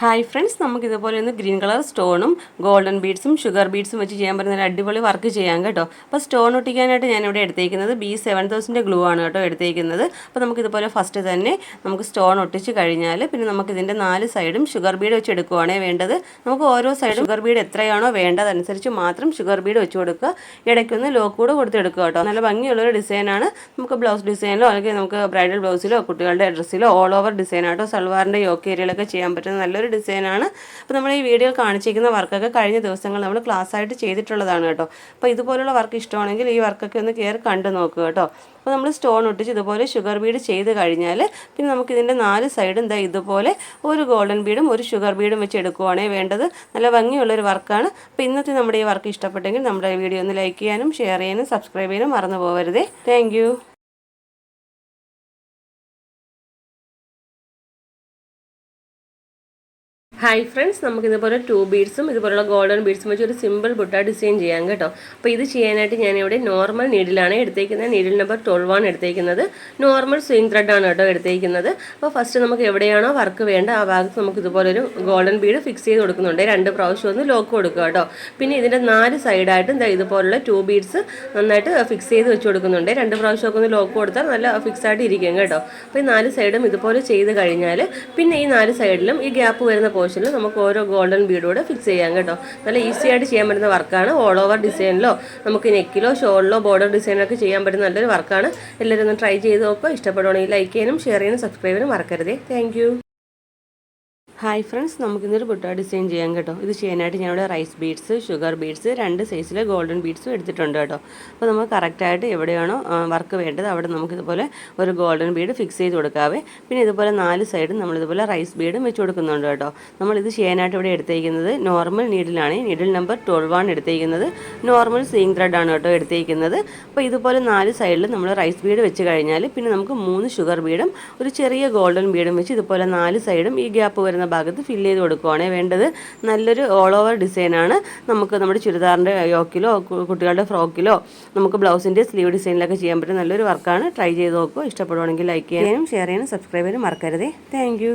ഹായ് ഫ്രണ്ട്സ് നമുക്ക് ഇതുപോലെ ഒന്ന് ഗ്രീൻ കളർ സ്റ്റോണും ഗോൾഡൻ ബീഡ്സും ഷുഗർ ബീഡ്സും വെച്ച് ചെയ്യാൻ പറ്റുന്ന അടിപൊളി വർക്ക് ചെയ്യാം കേട്ടോ. അപ്പോൾ സ്റ്റോൺ ഒട്ടിക്കാനായിട്ട് ഞാനിവിടെ എടുത്തേക്കുന്നത് ബി സെവൻ തൗസൻഡ് ഗ്ലൂ ആണ് കേട്ടോ എടുത്തേക്കുന്നത്. അപ്പോൾ നമുക്ക് ഇതുപോലെ ഫസ്റ്റ് തന്നെ നമുക്ക് സ്റ്റോൺ ഒട്ടിച്ച് കഴിഞ്ഞാൽ പിന്നെ നമുക്ക് ഇതിന്റെ നാല് സൈഡും ഷുഗർ ബീഡ് വെച്ച് എടുക്കുവാണേ വേണ്ടത്. നമുക്ക് ഓരോ സൈഡും ഷുഗർ ബീഡ് എത്രയാണോ വേണ്ടത് അനുസരിച്ച് മാത്രം ഷുഗർ ബീഡ് വെച്ച് കൊടുക്കുക. ഇടയ്ക്കൊന്ന് ലോക്ക് കൂടെ കൊടുത്തെടുക്കുക കേട്ടോ. നല്ല ഭംഗിയുള്ളൊരു ഡിസൈനാണ് നമുക്ക് ബ്ലൗസ് ഡിസൈനിലോ അല്ലെങ്കിൽ നമുക്ക് ബ്രൈഡൽ ബ്ലൗസിലോ കുട്ടികളുടെ ഡ്രസ്സിലോ ഓൾ ഓവർ ഡിസൈനാട്ടോ സൽവാറിന്റെ യോക്ക് ഏരിയയിലൊക്കെ ചെയ്യാൻ പറ്റുന്ന നല്ലൊരു ഒരു ഡിസൈനാണ്. അപ്പോൾ നമ്മൾ ഈ വീഡിയോയിൽ കാണിച്ചിരിക്കുന്ന വർക്കൊക്കെ കഴിഞ്ഞ ദിവസങ്ങൾ നമ്മൾ ക്ലാസ് ആയിട്ട് ചെയ്തിട്ടുള്ളതാണ് കേട്ടോ. അപ്പോൾ ഇതുപോലുള്ള വർക്ക് ഇഷ്ടമാണെങ്കിൽ ഈ വർക്കൊക്കെ ഒന്ന് കയറി കണ്ടു നോക്കുക കേട്ടോ. അപ്പോൾ നമ്മൾ സ്റ്റോൺ ഒട്ടിച്ച് ഇതുപോലെ ഷുഗർ ബീഡ് ചെയ്ത് കഴിഞ്ഞാൽ പിന്നെ നമുക്ക് ഇതിന്റെ നാല് സൈഡും എന്താ ഇതുപോലെ ഒരു ഗോൾഡൻ ബീഡും ഒരു ഷുഗർ ബീഡും വെച്ച് എടുക്കുവാണേ വേണ്ടത്. നല്ല ഭംഗിയുള്ളൊരു വർക്കാണ്. അപ്പോൾ ഇന്നത്തെ നമ്മുടെ ഈ വർക്ക് ഇഷ്ടപ്പെട്ടെങ്കിൽ നമ്മുടെ വീഡിയോ ഒന്ന് ലൈക്ക് ചെയ്യാനും ഷെയർ ചെയ്യാനും സബ്സ്ക്രൈബ് ചെയ്യാനും മറന്നു പോകരുതേ താങ്ക് ഹായ് ഫ്രണ്ട്സ് നമുക്ക് ഇതുപോലെ ടു ബീഡ്സും ഇതുപോലുള്ള ഗോൾഡൻ ബീഡ്സും വെച്ച് ഒരു സിമ്പിൾ ബുട്ട ഡിസൈൻ ചെയ്യാം കേട്ടോ. അപ്പോൾ ഇത് ചെയ്യാനായിട്ട് ഞാനിവിടെ നോർമൽ നീഡിലാണ് എടുത്തേക്കുന്നത്. നീഡിൽ നമ്പർ ട്വൽവ് ആണ് എടുത്തേക്കുന്നത്. നോർമൽ സ്വിങ് ത്രെഡ് ആണ് കേട്ടോ എടുത്തേക്കുന്നത്. അപ്പോൾ ഫസ്റ്റ് നമുക്ക് എവിടെയാണോ വർക്ക് വേണ്ട ആ ഭാഗത്ത് നമുക്ക് ഇതുപോലെ ഒരു ഗോൾഡൻ ബീഡ് ഫിക്സ് ചെയ്ത് കൊടുക്കുന്നുണ്ട്. രണ്ട് പ്രാവശ്യം ഒന്ന് ലോക്ക് കൊടുക്കുക കേട്ടോ. പിന്നെ ഇതിന്റെ നാല് സൈഡായിട്ടും ഇതുപോലുള്ള ടു ബീഡ്സ് നന്നായിട്ട് ഫിക്സ് ചെയ്ത് വെച്ച് കൊടുക്കുന്നുണ്ട്. രണ്ട് പ്രാവശ്യമൊക്കെ ഒന്ന് ലോക്ക് കൊടുത്താൽ നല്ല ഫിക്സ് ആയിട്ട് ഇരിക്കും കേട്ടോ. അപ്പോൾ ഈ നാല് സൈഡും ഇതുപോലെ ചെയ്ത് കഴിഞ്ഞാൽ പിന്നെ ഈ നാല് സൈഡിലും ഈ ഗ്യാപ്പ് വരുന്ന പോർഷനിൽ നമുക്ക് ഓരോ ഗോൾഡൻ ബീഡൂടെ ഫിക്സ് ചെയ്യാം കേട്ടോ. നല്ല ഈസി ആയിട്ട് ചെയ്യാൻ പറ്റുന്ന വർക്കാണ്. ഓൾ ഓവർ ഡിസൈനിലോ നമുക്ക് നെക്കിലോ ഷോളിലോ ബോർഡർ ഡിസൈനൊക്കെ ചെയ്യാൻ പറ്റുന്ന നല്ലൊരു വർക്കാണ് എല്ലാവരും ഒന്ന് ട്രൈ ചെയ്ത് നോക്കുക. ഇഷ്ടപ്പെടുവാണെങ്കിൽ ലൈക്ക് ചെയ്യാനും ഷെയർ ചെയ്യാനും സബ്സ്ക്രൈബ് ചെയ്യാനും മറക്കരുതേ. താങ്ക് ഹായ് ഫ്രണ്ട്സ് നമുക്കിന്നൊരു ബുട്ട ഡിസൈൻ ചെയ്യാം കേട്ടോ. ഇത് ചെയ്യാനായിട്ട് ഞാനിവിടെ റൈസ് ബീഡ്സ് ഷുഗർ ബീഡ്സ് രണ്ട് സൈസിലെ ഗോൾഡൻ ബീഡ്സും എടുത്തിട്ടുണ്ട് കേട്ടോ. അപ്പോൾ നമുക്ക് കറക്റ്റായിട്ട് എവിടെയാണോ വർക്ക് വേണ്ടത് അവിടെ നമുക്കിതുപോലെ ഒരു ഗോൾഡൻ ബീഡ് ഫിക്സ് ചെയ്ത് കൊടുക്കാവേ. പിന്നെ ഇതുപോലെ നാല് സൈഡും നമ്മളിതുപോലെ റൈസ് ബീഡും വെച്ച് കൊടുക്കുന്നുണ്ട് കേട്ടോ. നമ്മളിത് ചെയ്യാനായിട്ട് ഇവിടെ എടുത്തേക്കുന്നത് നോർമൽ നീഡിലാണ് നീഡിൽ നമ്പർ ട്വൽവ് ആണ് എടുത്തേക്കുന്നത്. നോർമൽ സീങ് ത്രെഡ് ആണ് കേട്ടോ എടുത്തേക്കുന്നത്. അപ്പോൾ ഇതുപോലെ നാല് സൈഡിൽ നമ്മൾ റൈസ് ബീഡ് വെച്ച് കഴിഞ്ഞാൽ പിന്നെ നമുക്ക് മൂന്ന് ഷുഗർ ബീഡും ഒരു ചെറിയ ഗോൾഡൻ ബീഡും വെച്ച് ഇതുപോലെ നാല് സൈഡും ഈ ഗ്യാപ്പ് വരുന്ന ഭാഗത്ത് ഫില്ല് ചെയ്ത് കൊടുക്കുവാണേ വേണ്ടത്. നല്ലൊരു ഓൾ ഓവർ ഡിസൈനാണ് നമുക്ക് നമ്മുടെ ചുരിദാറിന്റെ യോക്കിലോ കുട്ടികളുടെ ഫ്രോക്കിലോ നമുക്ക് ബ്ലൗസിന്റെ സ്ലീവ് ഡിസൈനിലൊക്കെ ചെയ്യാൻ പറ്റും നല്ലൊരു വർക്കാണ് ട്രൈ ചെയ്ത് നോക്കുക ഇഷ്ടപ്പെടുവാണെങ്കിൽ ലൈക്ക് ചെയ്യാനും ഷെയർ ചെയ്യാനും സബ്സ്ക്രൈബ് ചെയ്യാനും മറക്കരുതേ. താങ്ക്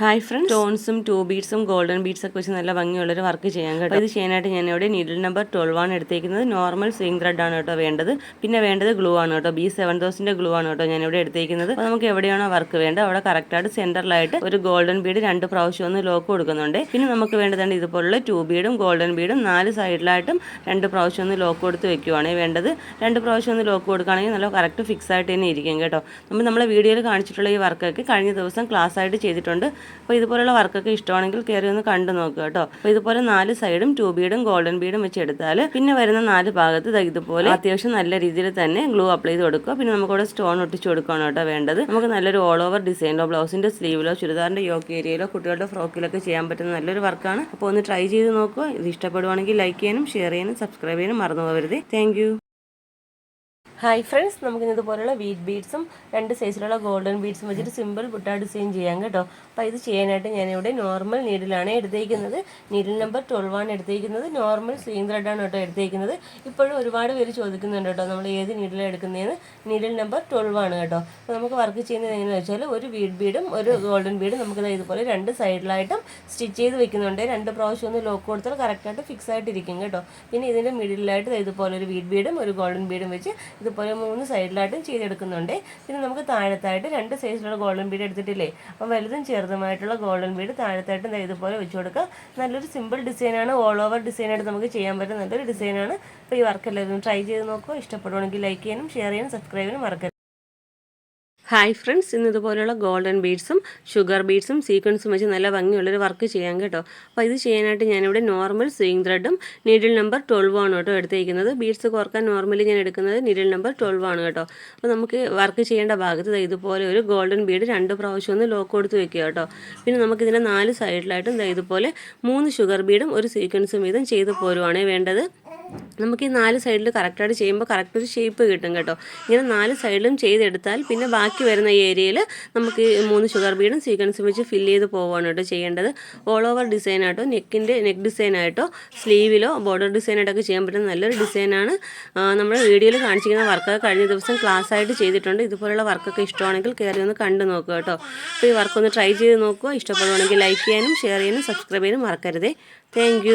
ഹായ് ഫ്രണ്ട്സ് സ്റ്റോൺസും ടൂ ബീഡ്സും ഗോൾഡൻ ബീഡ്സ് ഒക്കെ വെച്ച് നല്ല ഭംഗിയുള്ളൊരു വർക്ക് ചെയ്യാൻ കേട്ടോ. ഇത് ചെയ്യാനായിട്ട് ഞാൻ ഇവിടെ നീഡിൽ നമ്പർ ട്വൽവ് ആണ് എടുത്തേക്കുന്നത്. നോർമൽ സ്വിംഗ് ത്രെഡ് ആണ് കേട്ടോ വേണ്ടത്. പിന്നെ വേണ്ടത് ഗ്ലൂ ആണ് കേട്ടോ. ബി സെവൻ തൗസൻഡ് ഗ്ലൂ ആണ് കേട്ടോ ഞാൻ ഇവിടെ എടുത്തേക്കുന്നത്. അപ്പോൾ നമുക്ക് എവിടെയാണോ വർക്ക് വേണ്ടത് അവിടെ കറക്റ്റായിട്ട് സെന്ററിലായിട്ട് ഒരു ഗോൾഡൻ ബീഡ് രണ്ട് പ്രാവശ്യം ഒന്ന് ലോക്ക് കൊടുക്കുന്നുണ്ട്. പിന്നെ നമുക്ക് വേണ്ടതുണ്ട് ഇതുപോലുള്ള ടൂ ബീഡും ഗോൾഡൻ ബീഡും നാല് സൈഡിലായിട്ടും രണ്ട് പ്രാവശ്യം ഒന്ന് ലോക്ക് കൊടുത്ത് വെക്കുവാണ് വേണ്ടത്. രണ്ട് പ്രാവശ്യം ഒന്ന് ലോക്ക് കൊടുക്കുകയാണെങ്കിൽ നല്ല കറക്റ്റ് ഫിക്സ് ആയിട്ട് തന്നെ ഇരിക്കും കേട്ടോ. നമ്മൾ നമ്മളെ വീഡിയോയിൽ കാണിച്ചിട്ടുള്ള ഈ വർക്കൊക്കെ കഴിഞ്ഞ ദിവസം ക്ലാസ് ആയിട്ട് ചെയ്തിട്ടുണ്ട്. അപ്പോൾ ഇതുപോലുള്ള വർക്കൊക്കെ ഇഷ്ടമാണെങ്കിൽ കയറി ഒന്ന് കണ്ടു നോക്കുക കേട്ടോ. അപ്പോൾ ഇതുപോലെ നാല് സൈഡും ടൂ ബീഡും ഗോൾഡൻ ബീഡും വെച്ച് എടുത്താൽ പിന്നെ വരുന്ന നാല് ഭാഗത്ത് ഇതുപോലെ അത്യാവശ്യം നല്ല രീതിയിൽ തന്നെ ഗ്ലൂ അപ്ലൈ ചെയ്ത് കൊടുക്കുക. പിന്നെ നമുക്കിവിടെ സ്റ്റോൺ ഒട്ടിച്ച് കൊടുക്കുകയാണ് കേട്ടോ വേണ്ടത്. നമുക്ക് നല്ലൊരു ഓൾ ഓവർ ഡിസൈനിലോ ബ്ലൗസിന്റെ സ്ലീവിലോ ചുരിദാറിന്റെ യോക്ക് ഏരിയയിലോ കുട്ടികളുടെ ഫ്രോക്കിലൊക്കെ ചെയ്യാൻ പറ്റുന്ന നല്ലൊരു വർക്കാണ് അപ്പോൾ ഒന്ന് ട്രൈ ചെയ്ത് നോക്കുക. ഇത് ഇഷ്ടപ്പെടുവാണെങ്കിൽ ലൈക്ക് ചെയ്യാനും ഷെയർ ചെയ്യാനും സബ്സ്ക്രൈബ് ചെയ്യാനും മറന്നു പോകരുത്. താങ്ക് ഹായ് ഫ്രണ്ട്സ് നമുക്ക് ഇതുപോലുള്ള വീറ്റ് ബീഡ്സും രണ്ട് സൈസിലുള്ള ഗോൾഡൻ ബീഡ്സും വെച്ചിട്ട് സിമ്പിൾ ബുട്ടാ ഡിസൈൻ ചെയ്യാം കേട്ടോ. അപ്പോൾ ഇത് ചെയ്യാനായിട്ട് ഞാനിവിടെ നോർമൽ നീഡിലാണ് എടുത്തേക്കുന്നത്. നീഡിൽ നമ്പർ ട്വൽവ് ആണ് എടുത്തേക്കുന്നത്. നോർമൽ സ്ലീം ത്രെഡാണ് കേട്ടോ എടുത്തേക്കുന്നത്. ഇപ്പോഴും ഒരുപാട് പേര് ചോദിക്കുന്നുണ്ട് കേട്ടോ നമ്മൾ ഏത് നീഡിലാണ് എടുക്കുന്നതെന്ന് നീഡിൽ നമ്പർ ട്വൽവ് ആണ് കേട്ടോ. അപ്പോൾ നമുക്ക് വർക്ക് ചെയ്യുന്നത് എങ്ങനെയാണെന്ന് വെച്ചാൽ ഒരു വീഡ് ബീഡും ഒരു ഗോൾഡൻ ബീഡും നമുക്ക് ഇതുപോലെ രണ്ട് സൈഡിലായിട്ടും സ്റ്റിച്ച് ചെയ്ത് വെക്കുന്നുണ്ട്. രണ്ട് പ്രാവശ്യം ഒന്ന് ലോക്ക് കൊടുത്താൽ കറക്റ്റായിട്ട് ഫിക്സ് ആയിട്ടിരിക്കും കേട്ടോ. പിന്നെ ഇതിന്റെ മിഡിലായിട്ട് ഇതുപോലെ ഒരു വീഡ് ബീഡും ഒരു ഗോൾഡൻ ബീഡും വെച്ച് ഇതുപോലെ മൂന്ന് സൈഡിലായിട്ടും ചെയ്തെടുക്കുന്നുണ്ട്. പിന്നെ നമുക്ക് താഴത്തായിട്ട് രണ്ട് സൈസിലുള്ള ഗോൾഡൻ ബീഡ് എടുത്തിട്ടില്ലേ? അപ്പം വലുതും ചെറുതുമായിട്ടുള്ള ഗോൾഡൻ ബീഡ് താഴത്തായിട്ടും ഇതുപോലെ വെച്ച് കൊടുക്കുക. നല്ലൊരു സിമ്പിൾ ഡിസൈനാണ്. ഓൾ ഓവർ ഡിസൈനായിട്ട് നമുക്ക് ചെയ്യാൻ പറ്റുന്ന നല്ലൊരു ഡിസൈനാണ്. അപ്പോൾ ഈ വർക്ക് എല്ലാവരും ട്രൈ ചെയ്ത് നോക്കുക ഇഷ്ടപ്പെടുവാണെങ്കിൽ ലൈക്ക് ചെയ്യാനും ഷെയർ ചെയ്യാനും സബ്സ്ക്രൈബ് ചെയ്യാനും മറക്കരുത്. ഹായ് ഫ്രണ്ട്സ് ഇന്ന് ഇതുപോലെയുള്ള ഗോൾഡൻ ബീഡ്സും ഷുഗർ ബീഡ്സും സീക്വൻസും വെച്ച് നല്ല ഭംഗിയുള്ളൊരു വർക്ക് ചെയ്യാൻ കേട്ടോ. അപ്പോൾ ഇത് ചെയ്യാനായിട്ട് ഞാനിവിടെ നോർമൽ സ്വിങ് ത്രെഡും നീഡിൽ നമ്പർ ട്വൽവ് ആണ് കേട്ടോ എടുത്തേക്കുന്നത്. ബീഡ്സ് കോർക്കാൻ നോർമലി ഞാൻ എടുക്കുന്നത് നീഡിൽ നമ്പർ ട്വൽവ് ആണ് കേട്ടോ. അപ്പോൾ നമുക്ക് വർക്ക് ചെയ്യേണ്ട ഭാഗത്ത് ഇതുപോലെ ഒരു ഗോൾഡൻ ബീഡ് രണ്ട് പ്രാവശ്യം ഒന്ന് ലോക്ക് കൊടുത്ത് വെക്കുക കേട്ടോ. പിന്നെ നമുക്കിതിന്റെ നാല് സൈഡിലായിട്ടും ഇതുപോലെ മൂന്ന് ഷുഗർ ബീഡും ഒരു സീക്വൻസും വീതം ചെയ്തു പോരുവാണ് വേണ്ടത്. നമുക്ക് ഈ നാല് സൈഡിൽ കറക്റ്റായിട്ട് ചെയ്യുമ്പോൾ കറക്റ്റ് ഒരു ഷേപ്പ് കിട്ടും കേട്ടോ. ഇങ്ങനെ നാല് സൈഡിലും ചെയ്തെടുത്താൽ പിന്നെ ബാക്കി വരുന്ന ഏരിയയിൽ നമുക്ക് മൂന്ന് ഷുഗർ ബീഡും സീക്വൻസും വെച്ച് ഫില്ല് ചെയ്ത് പോവുകയാണ് കേട്ടോ ചെയ്യേണ്ടത്. ഓൾ ഓവർ ഡിസൈനായിട്ടോ നെക്കിന്റെ നെക്ക് ഡിസൈനായിട്ടോ സ്ലീവിലോ ബോർഡർ ഡിസൈനായിട്ടൊക്കെ ചെയ്യാൻ പറ്റുന്ന നല്ലൊരു ഡിസൈനാണ് നമ്മുടെ വീഡിയോയിൽ കാണിച്ചിരിക്കുന്ന വർക്കൊക്കെ കഴിഞ്ഞ ദിവസം ക്ലാസ് ആയിട്ട് ചെയ്തിട്ടുണ്ട്. ഇതുപോലുള്ള വർക്കൊക്കെ ഇഷ്ടമാണെങ്കിൽ കയറി ഒന്ന് കണ്ടു നോക്കുക കേട്ടോ. അപ്പോൾ ഈ വർക്കൊന്ന് ട്രൈ ചെയ്ത് നോക്കുക. ഇഷ്ടപ്പെടുവാണെങ്കിൽ ലൈക്ക് ചെയ്യാനും ഷെയർ ചെയ്യാനും സബ്സ്ക്രൈബ് ചെയ്യാനും മറക്കരുതേ. Thank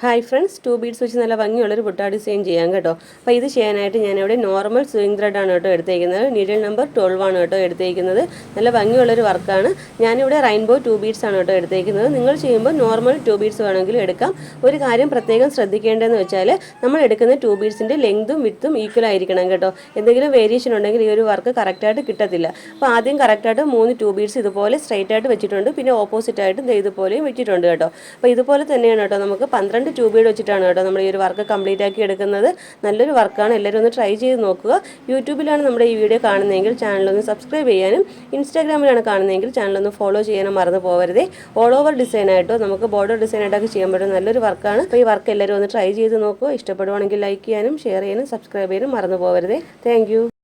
hi friends two beads വെച്ച് നല്ല ഭംഗിയുള്ളൊരു പുട്ടാ ഡിസൈൻ ചെയ്യാം കേട്ടോ. അപ്പോൾ ഇത് ചെയ്യാനായിട്ട് ഞാനിവിടെ നോർമൽ സ്വിങ് ത്രെഡാണ് കേട്ടോ എടുത്തേക്കുന്നത്. നീഡിൽ നമ്പർ ട്വൽവ് ആണ് കേട്ടോ എടുത്തേക്കുന്നത്. നല്ല ഭംഗിയുള്ളൊരു വർക്കാണ് ഞാനിവിടെ റെയിൻബോ ടു ബീഡ്സ് ആണ് കേട്ടോ എടുത്തേക്കുന്നത്. നിങ്ങൾ ചെയ്യുമ്പോൾ നോർമൽ ടു ബീഡ്സ് വേണമെങ്കിലും എടുക്കാം. ഒരു കാര്യം പ്രത്യേകം ശ്രദ്ധിക്കേണ്ടതെന്ന് വെച്ചാൽ നമ്മൾ എടുക്കുന്ന ടു ബീഡ്സിന്റെ ലെങ്തും വിത്തും ഈക്വൽ ആയിരിക്കണം കേട്ടോ. എന്തെങ്കിലും വേരിയേഷൻ ഉണ്ടെങ്കിൽ ഈ ഒരു വർക്ക് കറക്റ്റായിട്ട് കിട്ടത്തില്ല. അപ്പോൾ ആദ്യം കറക്റ്റായിട്ട് മൂന്ന് ടു ബീഡ്സ് ഇതുപോലെ സ്ട്രൈറ്റ് ആയിട്ട് വെച്ചിട്ടുണ്ട്. പിന്നെ ഓപ്പോസിറ്റ് ആയിട്ട് ഇതുപോലെയും വെച്ചിട്ടുണ്ട് കേട്ടോ. അപ്പോൾ ഇതുപോലെ തന്നെയാണ് കേട്ടോ. നമുക്ക് പന്ത്രണ്ട് ട്യൂബ് ബീഡ് വെച്ചിട്ടാണ് കേട്ടോ നമ്മൾ ഈ ഒരു വർക്ക് കംപ്ലീറ്റ് ആക്കി എടുക്കുന്നത്. നല്ലൊരു വർക്കാണ് എല്ലാവരും ഒന്ന് ട്രൈ ചെയ്ത് നോക്കുക. യൂട്യൂബിലാണ് നമ്മുടെ ഈ വീഡിയോ കാണുന്നതെങ്കിൽ ചാനലൊന്ന് സബ്സ്ക്രൈബ് ചെയ്യാനും ഇൻസ്റ്റാഗ്രാമിലാണ് കാണുന്നതെങ്കിൽ ചാനലൊന്ന് ഫോളോ ചെയ്യാനും മറന്നു പോകരുതേ ഓൾ ഓവർ ഡിസൈനായിട്ടോ നമുക്ക് ബോർഡർ ഡിസൈനായിട്ടൊക്കെ ചെയ്യാൻ പറ്റും നല്ലൊരു വർക്കാണ് അപ്പോൾ ഈ വർക്ക് എല്ലാവരും ഒന്ന് ട്രൈ ചെയ്ത് നോക്കുക. ഇഷ്ടപ്പെടുവാണെങ്കിൽ ലൈക്ക് ചെയ്യാനും ഷെയർ ചെയ്യാനും സബ്സ്ക്രൈബ് ചെയ്യാനും മറന്നു പോകരുതേ താങ്ക്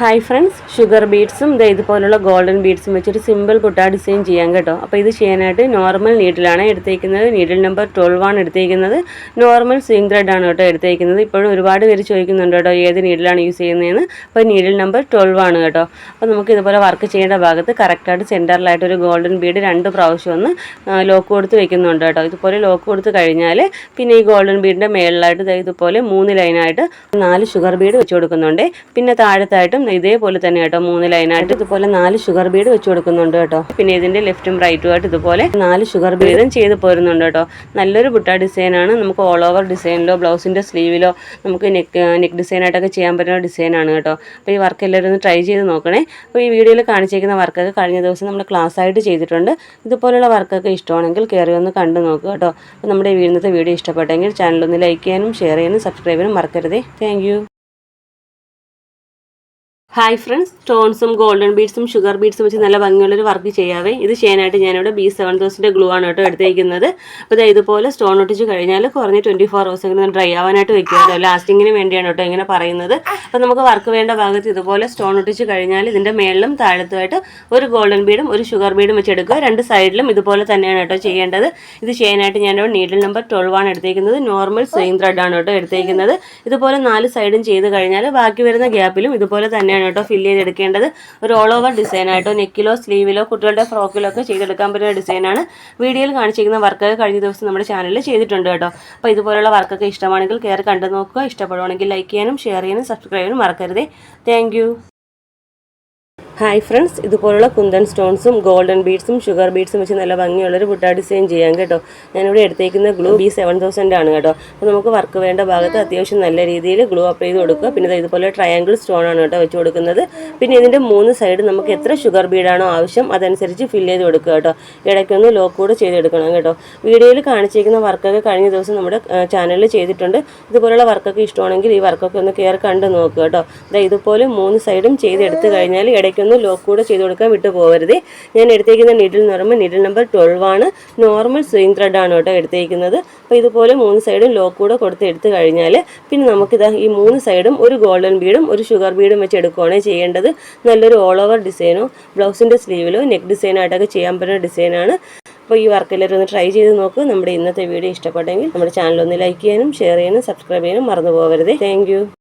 ഹായ് ഫ്രണ്ട്സ് ഷുഗർ ബീഡ്സും ഇത് ഇതുപോലുള്ള ഗോൾഡൻ ബീഡ്സും വെച്ചൊരു സിമ്പിൾ കുട്ട ഡിസൈൻ ചെയ്യാൻ കേട്ടോ. അപ്പോൾ ഇത് ചെയ്യാനായിട്ട് നോർമൽ നീഡിലാണ് എടുത്തേക്കുന്നത്. നീഡിൽ നമ്പർ ട്വൽവ് ആണ് എടുത്തേക്കുന്നത്. നോർമൽ സ്വിംഗ് ത്രെഡ് ആണ് കേട്ടോ എടുത്തേക്കുന്നത്. ഇപ്പോഴും ഒരുപാട് പേര് ചോദിക്കുന്നുണ്ട് കേട്ടോ ഏത് നീഡിലാണ് യൂസ് ചെയ്യുന്നതെന്ന്? അപ്പോൾ നീഡിൽ നമ്പർ ട്വൽവ് ആണ് കേട്ടോ. അപ്പോൾ നമുക്ക് ഇതുപോലെ വർക്ക് ചെയ്യേണ്ട ഭാഗത്ത് കറക്റ്റായിട്ട് സെന്ററിലായിട്ട് ഒരു ഗോൾഡൻ ബീഡ് രണ്ട് പ്രാവശ്യം ഒന്ന് ലോക്ക് കൊടുത്ത് വെക്കുന്നുണ്ട് കേട്ടോ. ഇതുപോലെ ലോക്ക് കൊടുത്ത് കഴിഞ്ഞാൽ പിന്നെ ഈ ഗോൾഡൻ ബീഡിന്റെ മേളിലായിട്ട് ദേ ഇതുപോലെ മൂന്ന് ലൈനായിട്ട് നാല് ഷുഗർ ബീഡ് വെച്ച് കൊടുക്കുന്നുണ്ട്. പിന്നെ താഴത്തായിട്ടും ഇതേപോലെ തന്നെ കേട്ടോ. മൂന്ന് ലൈനായിട്ട് ഇതുപോലെ നാല് ഷുഗർ ബീഡ് വെച്ച് കൊടുക്കുന്നുണ്ട് കേട്ടോ. പിന്നെ ഇതിന്റെ ലെഫ്റ്റും റൈറ്റും ആയിട്ട് ഇതുപോലെ നാല് ഷുഗർ ബീഡും ചെയ്ത് പോരുന്നുണ്ട് കേട്ടോ. നല്ലൊരു ബുട്ട ഡിസൈനാണ് നമുക്ക് ഓൾ ഓവർ ഡിസൈനിലോ ബ്ലൗസിന്റെ സ്ലീവിലോ നമുക്ക് നെക്ക് നെക്ക് ഡിസൈനായിട്ടൊക്കെ ചെയ്യാൻ പറ്റുന്ന ഡിസൈനാണ് കേട്ടോ. അപ്പോൾ ഈ വർക്ക് എല്ലാവരും ഒന്ന് ട്രൈ ചെയ്ത് നോക്കണേ. അപ്പോൾ ഈ വീഡിയോയിൽ കാണിച്ചേക്കുന്ന വർക്കൊക്കെ കഴിഞ്ഞ ദിവസം നമ്മൾ ക്ലാസ് ആയിട്ട് ചെയ്തിട്ടുണ്ട്. ഇതുപോലെയുള്ള വർക്കൊക്കെ ഇഷ്ടമാണെങ്കിൽ കയറി ഒന്ന് കണ്ടു നോക്കുക കേട്ടോ. അപ്പോൾ നമ്മുടെ ഇന്നത്തെ വീഡിയോ ഇഷ്ടപ്പെട്ടെങ്കിൽ ചാനലൊന്ന് ലൈക്ക് ചെയ്യാനും ഷെയർ ചെയ്യാനും സബ്സ്ക്രൈബ് ചെയ്യാനും മറക്കരുതേ. താങ്ക് ഹായ് ഫ്രണ്ട്സ് സ്റ്റോൺസും ഗോൾഡൻ ബീഡ്സും ഷുഗർ ബീഡ്സും വെച്ച് നല്ല ഭംഗിയുള്ളൊരു വർക്ക് ചെയ്യാവേ. ഇത് ചെയ്യാനായിട്ട് ഞാനിവിടെ ബി സെവൻ തൗസൻഡ് ഗ്ലൂ ആണ് കേട്ടോ എടുത്തേക്കുന്നത്. അപ്പോൾ ഇത് ഇതുപോലെ സ്റ്റോൺ ഒട്ടിച്ച് കഴിഞ്ഞാൽ കുറഞ്ഞ് ട്വന്റി ഫോർ ഹവേഴ്സ് എങ്ങനെ ഡ്രൈ ആവാനായിട്ട് കേട്ടോ. ലാസ്റ്റിങ്ങിന് വേണ്ടിയാണ് കേട്ടോ ഇങ്ങനെ പറയുന്നത്. അപ്പോൾ നമുക്ക് വർക്ക് വേണ്ട ഭാഗത്ത് ഇതുപോലെ സ്റ്റോൺ ഒട്ടിച്ച് കഴിഞ്ഞാൽ ഇതിന്റെ മേളിലും താഴത്തുമായിട്ട് ഒരു ഗോൾഡൻ ബീഡും ഒരു ഷുഗർ ബീഡും വെച്ചെടുക്കുക രണ്ട് സൈഡിലും ഇതുപോലെ തന്നെയാണ് കേട്ടോ ചെയ്യേണ്ടത്. ഇത് ചെയ്യാനായിട്ട് ഞാനിവിടെ നീഡിൽ നമ്പർ ട്വൽവ് ആണ് എടുത്തേക്കുന്നത്. നോർമൽ സെയിം ത്രെഡ് ആണ് കേട്ടോ എടുത്തേക്കുന്നത്. ഇതുപോലെ നാല് സൈഡും ചെയ്ത് കഴിഞ്ഞാൽ ബാക്കി വരുന്ന ഗ്യാപ്പിലും ഇതുപോലെ തന്നെയാണ് തന്നെയാണ് കേട്ടോ ഫില്ല് ചെയ്തെടുക്കേണ്ടത് ഒരു ഓൾ ഓവർ ഡിസൈനായിട്ടോ നെക്കിലോ സ്ലീവിലോ കുട്ടികളുടെ ഫ്രോക്കിലോ ഒക്കെ ചെയ്തെടുക്കാൻ പറ്റുന്ന ഡിസൈനാണ് വീഡിയോയിൽ കാണിച്ചിരിക്കുന്ന വർക്ക് കഴിഞ്ഞ ദിവസം നമ്മുടെ ചാനലിൽ ചെയ്തിട്ടുണ്ട് കേട്ടോ. അപ്പോൾ ഇതുപോലുള്ള വർക്കൊക്കെ ഇഷ്ടമാണെങ്കിൽ കയറി കണ്ടു നോക്കുക. ഇഷ്ടപ്പെടുവാണെങ്കിൽ ലൈക്ക് ചെയ്യാനും ഷെയർ ചെയ്യാനും സബ്സ്ക്രൈബ് ചെയ്യാനും മറക്കരുതേ. താങ്ക് ഹായ് ഫ്രണ്ട്സ് ഇതുപോലുള്ള കുന്തൻ സ്റ്റോൺസും ഗോൾഡൻ ബീഡ്സും ഷുഗർ ബീഡ്സും വെച്ച് നല്ല ഭംഗിയുള്ളൊരു ബുട്ട ഡിസൈൻ ചെയ്യാം കേട്ടോ. ഞാനിവിടെ എടുത്തേക്കുന്ന ഗ്ലൂ ബി സെവൻ തൗസൻഡ് ആണ് കേട്ടോ. അപ്പോൾ നമുക്ക് വർക്ക് വേണ്ട ഭാഗത്ത് അത്യാവശ്യം നല്ല രീതിയിൽ ഗ്ലൂ അപ്ലൈ ചെയ്ത് കൊടുക്കുക. പിന്നെ ഇതുപോലെ ട്രയാങ്കിൾ സ്റ്റോൺ ആണ് കേട്ടോ വെച്ച് കൊടുക്കുന്നത്. പിന്നെ ഇതിന്റെ മൂന്ന് സൈഡ് നമുക്ക് എത്ര ഷുഗർ ബീഡാണോ ആവശ്യം അതനുസരിച്ച് ഫില്ല് ചെയ്ത് കൊടുക്കുക കേട്ടോ. ഇടയ്ക്കൊന്ന് ലോക്ക് കൂടെ ചെയ്തെടുക്കണം കേട്ടോ. വീഡിയോയിൽ കാണിച്ചിരിക്കുന്ന വർക്കൊക്കെ കഴിഞ്ഞ ദിവസം നമ്മുടെ ചാനലിൽ ചെയ്തിട്ടുണ്ട്. ഇതുപോലുള്ള വർക്കൊക്കെ ഇഷ്ടമാണെങ്കിൽ ഈ വർക്കൊക്കെ ഒന്ന് കയറി കണ്ട് നോക്കുക കേട്ടോ. ഇതുപോലെ മൂന്ന് സൈഡും ചെയ്തെടുത്ത് കഴിഞ്ഞാൽ ഇടയ്ക്കൊന്ന് ലോക്ക് കൂടെ ചെയ്ത് കൊടുക്കാൻ വിട്ടു പോകരുത് ഞാൻ എടുത്തേക്കുന്ന നീഡിൽ എന്ന് പറയുമ്പോൾ നീഡിൽ നമ്പർ ട്വൽവ് ആണ്. നോർമൽ സ്വിങ് ആണ് കേട്ടോ എടുത്തേക്കുന്നത്. അപ്പോൾ ഇതുപോലെ മൂന്ന് സൈഡും ലോക്ക് കൂടെ കൊടുത്ത് എടുത്തു കഴിഞ്ഞാൽ പിന്നെ നമുക്കിതാ ഈ മൂന്ന് സൈഡും ഒരു ഗോൾഡൻ ബീഡും ഒരു ഷുഗർ ബീഡും വെച്ച് എടുക്കുകയാണ് ചെയ്യേണ്ടത്. നല്ലൊരു ഓൾ ഓവർ ഡിസൈനോ ബ്ലൗസിന്റെ സ്ലീവിലോ നെക്ക് ഡിസൈനായിട്ടൊക്കെ ചെയ്യാൻ പറ്റുന്ന ഡിസൈനാണ് അപ്പോൾ ഈ വർക്ക് എല്ലാവരും ഒന്ന് ട്രൈ ചെയ്ത് നോക്കൂ. നമ്മുടെ ഇന്നത്തെ വീഡിയോ ഇഷ്ടപ്പെട്ടെങ്കിൽ നമ്മുടെ ചാനൽ ഒന്ന് ലൈക്ക് ചെയ്യാനും ഷെയർ ചെയ്യാനും സബ്സ്ക്രൈബ് ചെയ്യാനും മറന്നു പോകരുത് താങ്ക്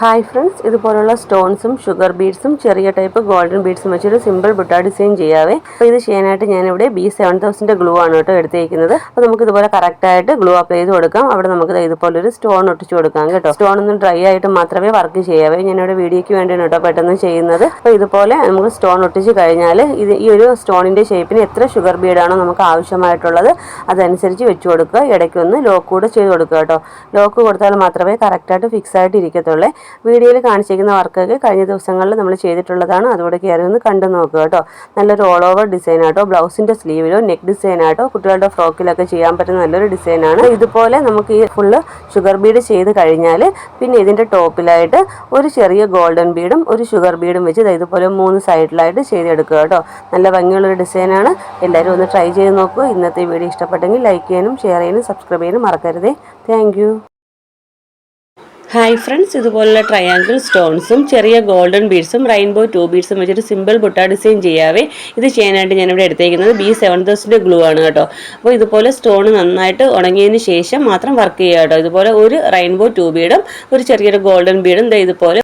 ഹായ് ഫ്രണ്ട്സ് ഇതുപോലുള്ള സ്റ്റോൺസും ഷുഗർ ബീഡ്സും ചെറിയ ടൈപ്പ് ഗോൾഡൻ ബീഡ്സും വെച്ചൊരു സിമ്പിൾ ബുട്ട ഡിസൈൻ ചെയ്യാവേ. അപ്പോൾ ഇത് ചെയ്യാനായിട്ട് ഞാനിവിടെ ബി സെവൻ തൗസൻഡ് ഗ്ലൂ ആണ് കേട്ടോ എടുത്തേക്കുന്നത്. അപ്പോൾ നമുക്ക് ഇതുപോലെ കറക്റ്റായിട്ട് ഗ്ലൂ അപ്ലൈ ചെയ്ത് കൊടുക്കാം. അവിടെ നമുക്ക് ഇതുപോലെ ഒരു സ്റ്റോൺ ഒട്ടിച്ച് കൊടുക്കാം കേട്ടോ. സ്റ്റോൺ ഒന്നും ഡ്രൈ ആയിട്ട് മാത്രമേ വർക്ക് ചെയ്യാവേ. ഞാനിവിടെ വീഡിയോയ്ക്ക് വേണ്ടിയാണ് കേട്ടോ പെട്ടെന്ന് ചെയ്യുന്നത്. അപ്പോൾ ഇതുപോലെ നമുക്ക് സ്റ്റോൺ ഒട്ടിച്ച് കഴിഞ്ഞാൽ ഇത് ഈ ഒരു സ്റ്റോണിന്റെ ഷേപ്പിന് എത്ര ഷുഗർ ബീഡാണോ നമുക്ക് ആവശ്യമായിട്ടുള്ളത് അതനുസരിച്ച് വെച്ച് കൊടുക്കുക. ഇടയ്ക്കൊന്ന് ലോക്ക് കൂടെ ചെയ്ത് കൊടുക്കുക കേട്ടോ. ലോക്ക് കൊടുത്താൽ മാത്രമേ കറക്റ്റായിട്ട് ഫിക്സ് ആയിട്ട് ഇരിക്കത്തുള്ളൂ. വീഡിയോയിൽ കാണിച്ചിരിക്കുന്ന വർക്കൊക്കെ കഴിഞ്ഞ ദിവസങ്ങളിൽ നമ്മൾ ചെയ്തിട്ടുള്ളതാണ്. അതുകൂടെ കയറി ഒന്ന് കണ്ടു നോക്കുക കേട്ടോ. നല്ലൊരു ഓൾ ഓവർ ഡിസൈൻ ആട്ടോ. ബ്ലൗസിന്റെ സ്ലീവിലോ നെക്ക് ഡിസൈൻ ആട്ടോ. കുട്ടികളുടെ ഫ്രോക്കിലൊക്കെ ചെയ്യാൻ പറ്റുന്ന നല്ലൊരു ഡിസൈനാണ് ഇതുപോലെ നമുക്ക് ഈ ഫുള്ള് ഷുഗർ ബീഡ് ചെയ്ത് കഴിഞ്ഞാൽ പിന്നെ ഇതിന്റെ ടോപ്പിലായിട്ട് ഒരു ചെറിയ ഗോൾഡൻ ബീഡും ഒരു ഷുഗർ ബീഡും വെച്ച് ഇതുപോലെ മൂന്ന് സൈഡിലായിട്ട് ചെയ്തെടുക്കുക കേട്ടോ. നല്ല ഭംഗിയുള്ളൊരു ഡിസൈനാണ് എല്ലാവരും ഒന്ന് ട്രൈ ചെയ്ത് നോക്കുക ഇന്നത്തെ വീഡിയോ ഇഷ്ടപ്പെട്ടെങ്കിൽ ലൈക്ക് ചെയ്യാനും ഷെയർ ചെയ്യാനും സബ്സ്ക്രൈബ് ചെയ്യാനും മറക്കരുതേ. താങ്ക് ഹായ് ഫ്രണ്ട്സ് ഇതുപോലുള്ള ട്രയാങ്കിൾ സ്റ്റോൺസും ചെറിയ ഗോൾഡൻ ബീഡ്സും റെയിൻബോ ടൂ ബീഡ്സും വെച്ചിട്ട് സിമ്പിൾ ബുട്ട ഡിസൈൻ ചെയ്യാവേ. ഇത് ചെയ്യാനായിട്ട് ഞാനിവിടെ എടുത്തേക്കുന്നത് ബി സെവൻ തൗസൻഡ് ഗ്ലൂ ആണ് കേട്ടോ. അപ്പോൾ ഇതുപോലെ സ്റ്റോൺ നന്നായിട്ട് ഉണങ്ങിയതിന് ശേഷം മാത്രം വർക്ക് ചെയ്യുക കേട്ടോ. ഇതുപോലെ ഒരു റെയിൻബോ ടൂ ബീഡും ഒരു ചെറിയൊരു ഗോൾഡൻ ബീഡും ഇതുപോലെ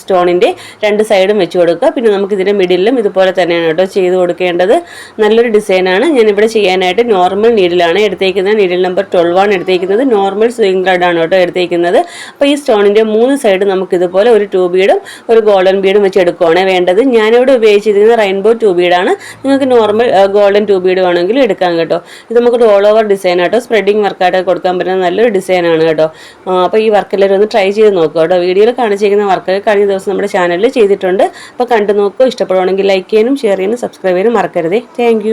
സ്റ്റോണിന്റെ രണ്ട് സൈഡും വെച്ച് കൊടുക്കുക. പിന്നെ നമുക്ക് ഇതിന്റെ മിഡിലും ഇതുപോലെ തന്നെയാണ് കേട്ടോ ചെയ്ത് കൊടുക്കേണ്ടത്. നല്ലൊരു ഡിസൈനാണ് ഞാനിവിടെ ചെയ്യാനായിട്ട് നോർമൽ നീഡിലാണ് എടുത്തേക്കുന്നത്. നീഡിൽ നമ്പർ ട്വൽവ് ആണ് എടുത്തേക്കുന്നത്. നോർമൽ സ്വിംഗ് ത്രെഡ് ആണ് കേട്ടോ എടുത്തേക്കുന്നത്. അപ്പോൾ ഈ സ്റ്റോണിന്റെ മൂന്ന് സൈഡ് നമുക്ക് ഇതുപോലെ ഒരു ടൂ ബീഡും ഒരു ഗോൾഡൻ ബീഡും വെച്ച് എടുക്കുകയാണ് വേണ്ടത്. ഞാനിവിടെ ഉപയോഗിച്ചിരിക്കുന്നത് റെയിൻബോ ടൂ ബീഡാണ് നിങ്ങൾക്ക് നോർമൽ ഗോൾഡൻ ടൂ ബീഡ് വേണമെങ്കിലും എടുക്കാം കേട്ടോ. ഇത് നമുക്ക് ഓൾ ഓവർ ഡിസൈൻ ആട്ടോ. സ്പ്രെഡിങ് വർക്കായിട്ട് കൊടുക്കാൻ പറ്റുന്ന നല്ലൊരു ഡിസൈനാണ് കേട്ടോ. അപ്പോൾ ഈ വർക്ക് എല്ലാവരും ഒന്ന് ട്രൈ ചെയ്ത് നോക്കുക കേട്ടോ. വീഡിയോയിൽ കാണിച്ചിരിക്കുന്ന വർക്ക് കഴിഞ്ഞ ദിവസം നമ്മുടെ ചാനലിൽ ചെയ്തിട്ടുണ്ട്. അപ്പോൾ കണ്ടു നോക്കുക ഇഷ്ടപ്പെടുവാണെങ്കിൽ ലൈക്ക് ചെയ്യാനും ഷെയർ ചെയ്യാനും സബ്സ്ക്രൈബ് ചെയ്യാനും മറക്കരുതേ. താങ്ക്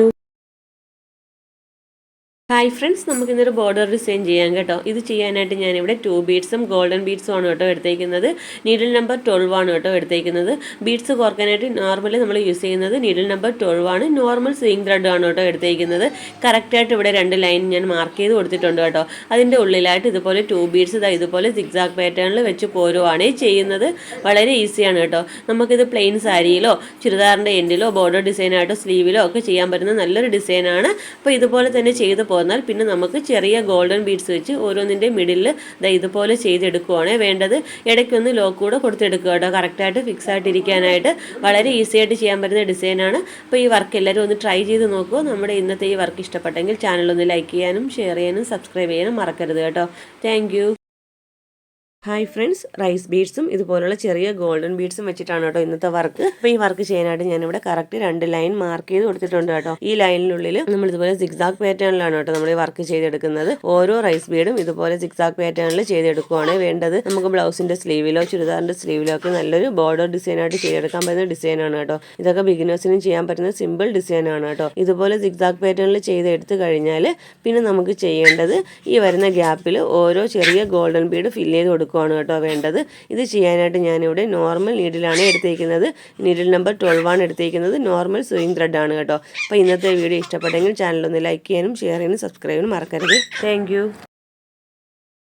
ഹായ് ഫ്രണ്ട്സ് നമുക്ക് ഇന്നൊരു ബോർഡർ ഡിസൈൻ ചെയ്യാം കേട്ടോ. ഇത് ചെയ്യാനായിട്ട് ഞാനിവിടെ ടു ബീഡ്സും ഗോൾഡൻ ബീഡ്സും ആണ് കേട്ടോ എടുത്തേക്കുന്നത്. നീഡിൽ നമ്പർ ട്വൽവ് ആണ് കേട്ടോ എടുത്തേക്കുന്നത്. ബീഡ്സ് കോർക്കാനായിട്ട് നോർമലി നമ്മൾ യൂസ് ചെയ്യുന്നത് നീഡിൽ നമ്പർ ട്വൽവ് ആണ്. നോർമൽ സ്വിങ് ത്രെഡ് ആണ് കേട്ടോ എടുത്തേക്കുന്നത്. കറക്റ്റായിട്ട് ഇവിടെ രണ്ട് ലൈൻ ഞാൻ മാർക്ക് ചെയ്ത് കൊടുത്തിട്ടുണ്ട് കേട്ടോ. അതിന്റെ ഉള്ളിലായിട്ട് ഇതുപോലെ ടു ബീഡ്സ് ഇതാ ഇതുപോലെ സിക്സാക് പാറ്റേണിൽ വെച്ച് പോരുവാണ് ചെയ്യുന്നത്. വളരെ ഈസിയാണ് കേട്ടോ. നമുക്കിത് പ്ലെയിൻ സാരിയിലോ ചുരിദാറിന്റെ എൻഡിലോ ബോർഡർ ഡിസൈനായിട്ടോ സ്ലീവിലോ ഒക്കെ ചെയ്യാൻ പറ്റുന്ന നല്ലൊരു ഡിസൈനാണ് അപ്പോൾ ഇതുപോലെ തന്നെ ചെയ്ത് പോന്നാൽ പിന്നെ നമുക്ക് ചെറിയ ഗോൾഡൻ ബീഡ്സ് വെച്ച് ഓരോന്നിന്റെ ഇതാ ഇതുപോലെ ചെയ്തെടുക്കുവാണ്. വേണ്ടത് ഇടയ്ക്കൊന്ന് ലോക്ക് കൂടെ കൊടുത്തെടുക്കുക കേട്ടോ. കറക്റ്റായിട്ട് ഫിക്സ് ആയിട്ടിരിക്കാനായിട്ട് വളരെ ഈസി ആയിട്ട് ചെയ്യാൻ പറ്റുന്ന ഡിസൈനാണ് അപ്പോൾ ഈ വർക്ക് എല്ലാവരും ഒന്ന് ട്രൈ ചെയ്ത് നോക്കൂ. നമ്മുടെ ഇന്നത്തെ ഈ വർക്ക് ഇഷ്ടപ്പെട്ടെങ്കിൽ ചാനൽ ഒന്ന് ലൈക്ക് ചെയ്യാനും ഷെയർ ചെയ്യാനും സബ്സ്ക്രൈബ് ചെയ്യാനും മറക്കരുത് കേട്ടോ. താങ്ക് ഹായ് ഫ്രണ്ട്സ് റൈസ് ബീഡ്സും ഇതുപോലുള്ള ചെറിയ ഗോൾഡൻ ബീഡ്സും വെച്ചിട്ടാണ് കേട്ടോ ഇന്നത്തെ വർക്ക് അപ്പോൾ ഈ വർക്ക് ചെയ്യാനായിട്ട് ഞാനിവിടെ കറക്റ്റ് രണ്ട് ലൈൻ മാർക്ക് ചെയ്ത് കൊടുത്തിട്ടുണ്ട് കേട്ടോ. ഈ ലൈനിനുള്ളിൽ നമ്മൾ ഇതുപോലെ സിക്സാക് പാറ്റേണിലാണ് കേട്ടോ നമ്മൾ ഈ വർക്ക് ചെയ്തെടുക്കുന്നത്. ഓരോ റൈസ് ബീഡും ഇതുപോലെ സിക്സാക് പാറ്റേണിൽ ചെയ്തെടുക്കുവാണ് വേണ്ടത്. നമുക്ക് ബ്ലൗസിന്റെ സ്ലീവിലോ ചുരിദാറിന്റെ സ്ലീവിലോ ഒക്കെ നല്ലൊരു ബോർഡർ ഡിസൈനായിട്ട് ചെയ്തെടുക്കാൻ പറ്റുന്ന ഡിസൈനാണ് കേട്ടോ. ഇതൊക്കെ ബിഗിനേഴ്സിനും ചെയ്യാൻ പറ്റുന്ന സിമ്പിൾ ഡിസൈനാണ് കേട്ടോ. ഇതുപോലെ സിക്സാക് പാറ്റേണിൽ ചെയ്തെടുത്ത് കഴിഞ്ഞാൽ പിന്നെ നമുക്ക് ചെയ്യേണ്ടത് ഈ വരുന്ന ഗ്യാപ്പിൽ ഓരോ ചെറിയ ഗോൾഡൻ ബീഡ് ഫില്ല് ചെയ്ത് കൊടുക്കുക കൊടുക്കുകയാണ് കേട്ടോ വേണ്ടത്. ഇത് ചെയ്യാനായിട്ട് ഞാനിവിടെ നോർമൽ നീഡിലാണ് എടുത്തേക്കുന്നത്. നീഡിൽ നമ്പർ ട്വൽവ് ആണ് എടുത്തേക്കുന്നത്. നോർമൽ സ്വിങ് ത്രെഡ് ആണ് കേട്ടോ. അപ്പോൾ ഇന്നത്തെ വീഡിയോ ഇഷ്ടപ്പെട്ടെങ്കിൽ ചാനലൊന്ന് ലൈക്ക് ചെയ്യാനും ഷെയർ ചെയ്യാനും സബ്സ്ക്രൈബ് ചെയ്യാനും മറക്കരുത്. താങ്ക്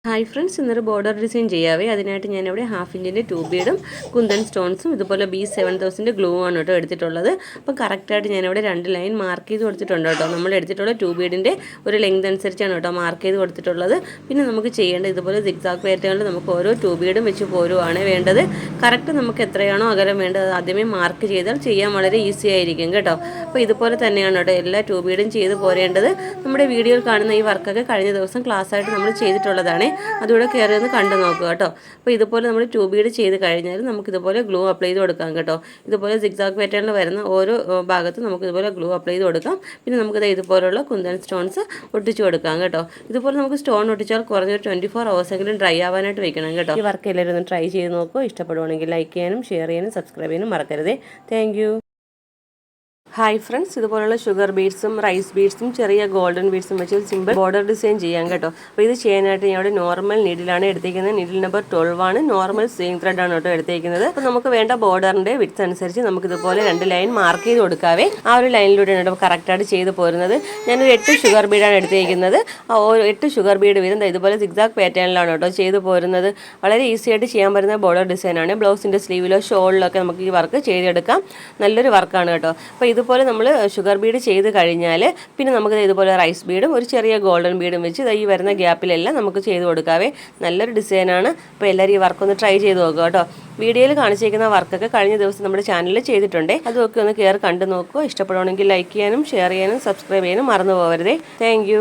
ഹായ് ഫ്രണ്ട്സ് ഇന്നൊരു ബോർഡർ ഡിസൈൻ ചെയ്യാവേ. അതിനായിട്ട് ഞാനിവിടെ ഹാഫ് ഇഞ്ചിന്റെ ബീഡും കുന്തൻ സ്റ്റോൺസും ഇതുപോലെ ബി സെവൻ തൗസൻഡ് ഗ്ലൂ ആണ് കേട്ടോ എടുത്തിട്ടുള്ളത്. അപ്പം കറക്റ്റായിട്ട് ഞാനിവിടെ രണ്ട് ലൈൻ മാർക്ക് ചെയ്ത് കൊടുത്തിട്ടുണ്ട് കേട്ടോ. നമ്മൾ എടുത്തിട്ടുള്ള ടൂ ബീഡിന്റെ ഒരു ലെങ്ത് അനുസരിച്ചാണ് കേട്ടോ മാർക്ക് ചെയ്ത് കൊടുത്തിട്ടുള്ളത്. പിന്നെ നമുക്ക് ചെയ്യേണ്ടത് ഇതുപോലെ സിക്സാക്ക് പേറ്റുകളിൽ നമുക്ക് ഓരോ ടൂ ബീഡും വെച്ച് പോരുവാണ് വേണ്ടത്. കറക്റ്റ് നമുക്ക് എത്രയാണോ അകലം വേണ്ടത് ആദ്യമേ മാർക്ക് ചെയ്താൽ ചെയ്യാൻ വളരെ ഈസി ആയിരിക്കും കേട്ടോ. അപ്പോൾ ഇതുപോലെ തന്നെയാണ് കേട്ടോ എല്ലാ ടൂ ബീഡും ചെയ്ത് പോരേണ്ടത്. നമ്മുടെ വീഡിയോയിൽ കാണുന്ന ഈ വർക്കൊക്കെ കഴിഞ്ഞ ദിവസം ക്ലാസ്സായിട്ട് നമ്മൾ ചെയ്തിട്ടുള്ളതാണ്. അതുകൂടെ കയറി ഒന്ന് കണ്ടു നോക്കുക കേട്ടോ. അപ്പോൾ ഇതുപോലെ നമ്മൾ ട്യൂബീഡ് ബീഡ് ചെയ്ത് കഴിഞ്ഞാൽ നമുക്ക് ഇതുപോലെ ഗ്ലൂ അപ്ലൈ ചെയ്ത് കൊടുക്കാം കേട്ടോ. ഇതുപോലെ സിക്സാക് പാറ്റേണിൽ വരുന്ന ഓരോ ഭാഗത്ത് ഭാഗത്തും നമുക്ക് ഇതുപോലെ ഗ്ലൂ അപ്ലൈ ചെയ്ത് കൊടുക്കാം. പിന്നെ നമുക്കിത് ഇതുപോലുള്ള കുന്തൻ സ്റ്റോൺസ് ഒട്ടിച്ച് കൊടുക്കാം കേട്ടോ. ഇതുപോലെ നമുക്ക് സ്റ്റോൺ ഒട്ടിച്ചാൽ കുറഞ്ഞൊരു ട്വന്റി ഫോർ അവേഴ്സെങ്കിലും ഡ്രൈ ആവാനായിട്ട് വെക്കണം കേട്ടോ. ഈ വർക്ക് എല്ലാവരും ഒന്ന് ട്രൈ ചെയ്ത് നോക്കുക ഇഷ്ടപ്പെടുവാണെങ്കിൽ ലൈക്ക് ചെയ്യാനും ഷെയർ ചെയ്യാനും സബ്സ്ക്രൈബ് ചെയ്യാനും മറക്കരുത്. താങ്ക് ഹായ് ഫ്രണ്ട്സ് ഇതുപോലുള്ള ഷുഗർ ബീഡ്സും റൈസ് ബീഡ്സും ചെറിയ ഗോൾഡൻ ബീഡ്സും വെച്ച് സിമ്പിൾ ബോർഡർ ഡിസൈൻ ചെയ്യാം കേട്ടോ. അപ്പോൾ ഇത് ചെയ്യാനായിട്ട് ഞാൻ ഇവിടെ നോർമൽ നീഡിലാണ് എടുത്തേക്കുന്നത്. നീഡിൽ നമ്പർ ട്വൽവ് ആണ്. നോർമൽ സെയിം ത്രെഡ് ആണ് കേട്ടോ എടുത്തേക്കുന്നത്. അപ്പോൾ നമുക്ക് വേണ്ട ബോർഡറിന്റെ വിഡ്ത്ത് അനുസരിച്ച് നമുക്ക് ഇതുപോലെ രണ്ട് ലൈൻ മാർക്ക് ചെയ്ത് കൊടുക്കാവേ. ആ ഒരു ലൈനിലൂടെയാണ് കേട്ടോ കറക്റ്റായിട്ട് ചെയ്ത് പോരുന്നത്. ഞാനൊരു എട്ട് ഷുഗർ ബീഡാണ് എടുത്തേക്കുന്നത്. എട്ട് ഷുഗർ ബീഡ് വരുന്നത് ഇതുപോലെ സിക്സാക് പാറ്റേണിലാണ് കേട്ടോ ചെയ്ത് പോരുന്നത്. വളരെ ഈസി ആയിട്ട് ചെയ്യാൻ പറ്റുന്ന ബോർഡർ ഡിസൈനാണ് ബ്ലൗസിന്റെ സ്ലീവിലോ ഷോളിലോ ഒക്കെ നമുക്ക് ഈ വർക്ക് ചെയ്തെടുക്കാം. നല്ലൊരു വർക്കാണ് കേട്ടോ. അപ്പോൾ ഇതുപോലെ നമ്മൾ ഷുഗർ ബീഡ് ചെയ്ത് കഴിഞ്ഞാൽ പിന്നെ നമുക്ക് ഇതുപോലെ റൈസ് ബീഡും ഒരു ചെറിയ ഗോൾഡൻ ബീഡും വെച്ച് ഈ വരുന്ന ഗ്യാപ്പിലെല്ലാം നമുക്ക് ചെയ്ത് കൊടുക്കാവേ. നല്ലൊരു ഡിസൈനാണ് അപ്പോൾ എല്ലാവരും ഈ വർക്കൊന്ന് ട്രൈ ചെയ്ത് നോക്കുക കേട്ടോ. വീഡിയോയിൽ കാണിച്ചിരിക്കുന്ന വർക്കൊക്കെ കഴിഞ്ഞ ദിവസം നമ്മുടെ ചാനലിൽ ചെയ്തിട്ടുണ്ട്. അതൊക്കെ ഒന്ന് കയറി കണ്ടു നോക്കുക. ഇഷ്ടപ്പെടുവാണെങ്കിൽ ലൈക്ക് ചെയ്യാനും ഷെയർ ചെയ്യാനും സബ്സ്ക്രൈബ് ചെയ്യാനും മറന്നു പോകരുതേ താങ്ക്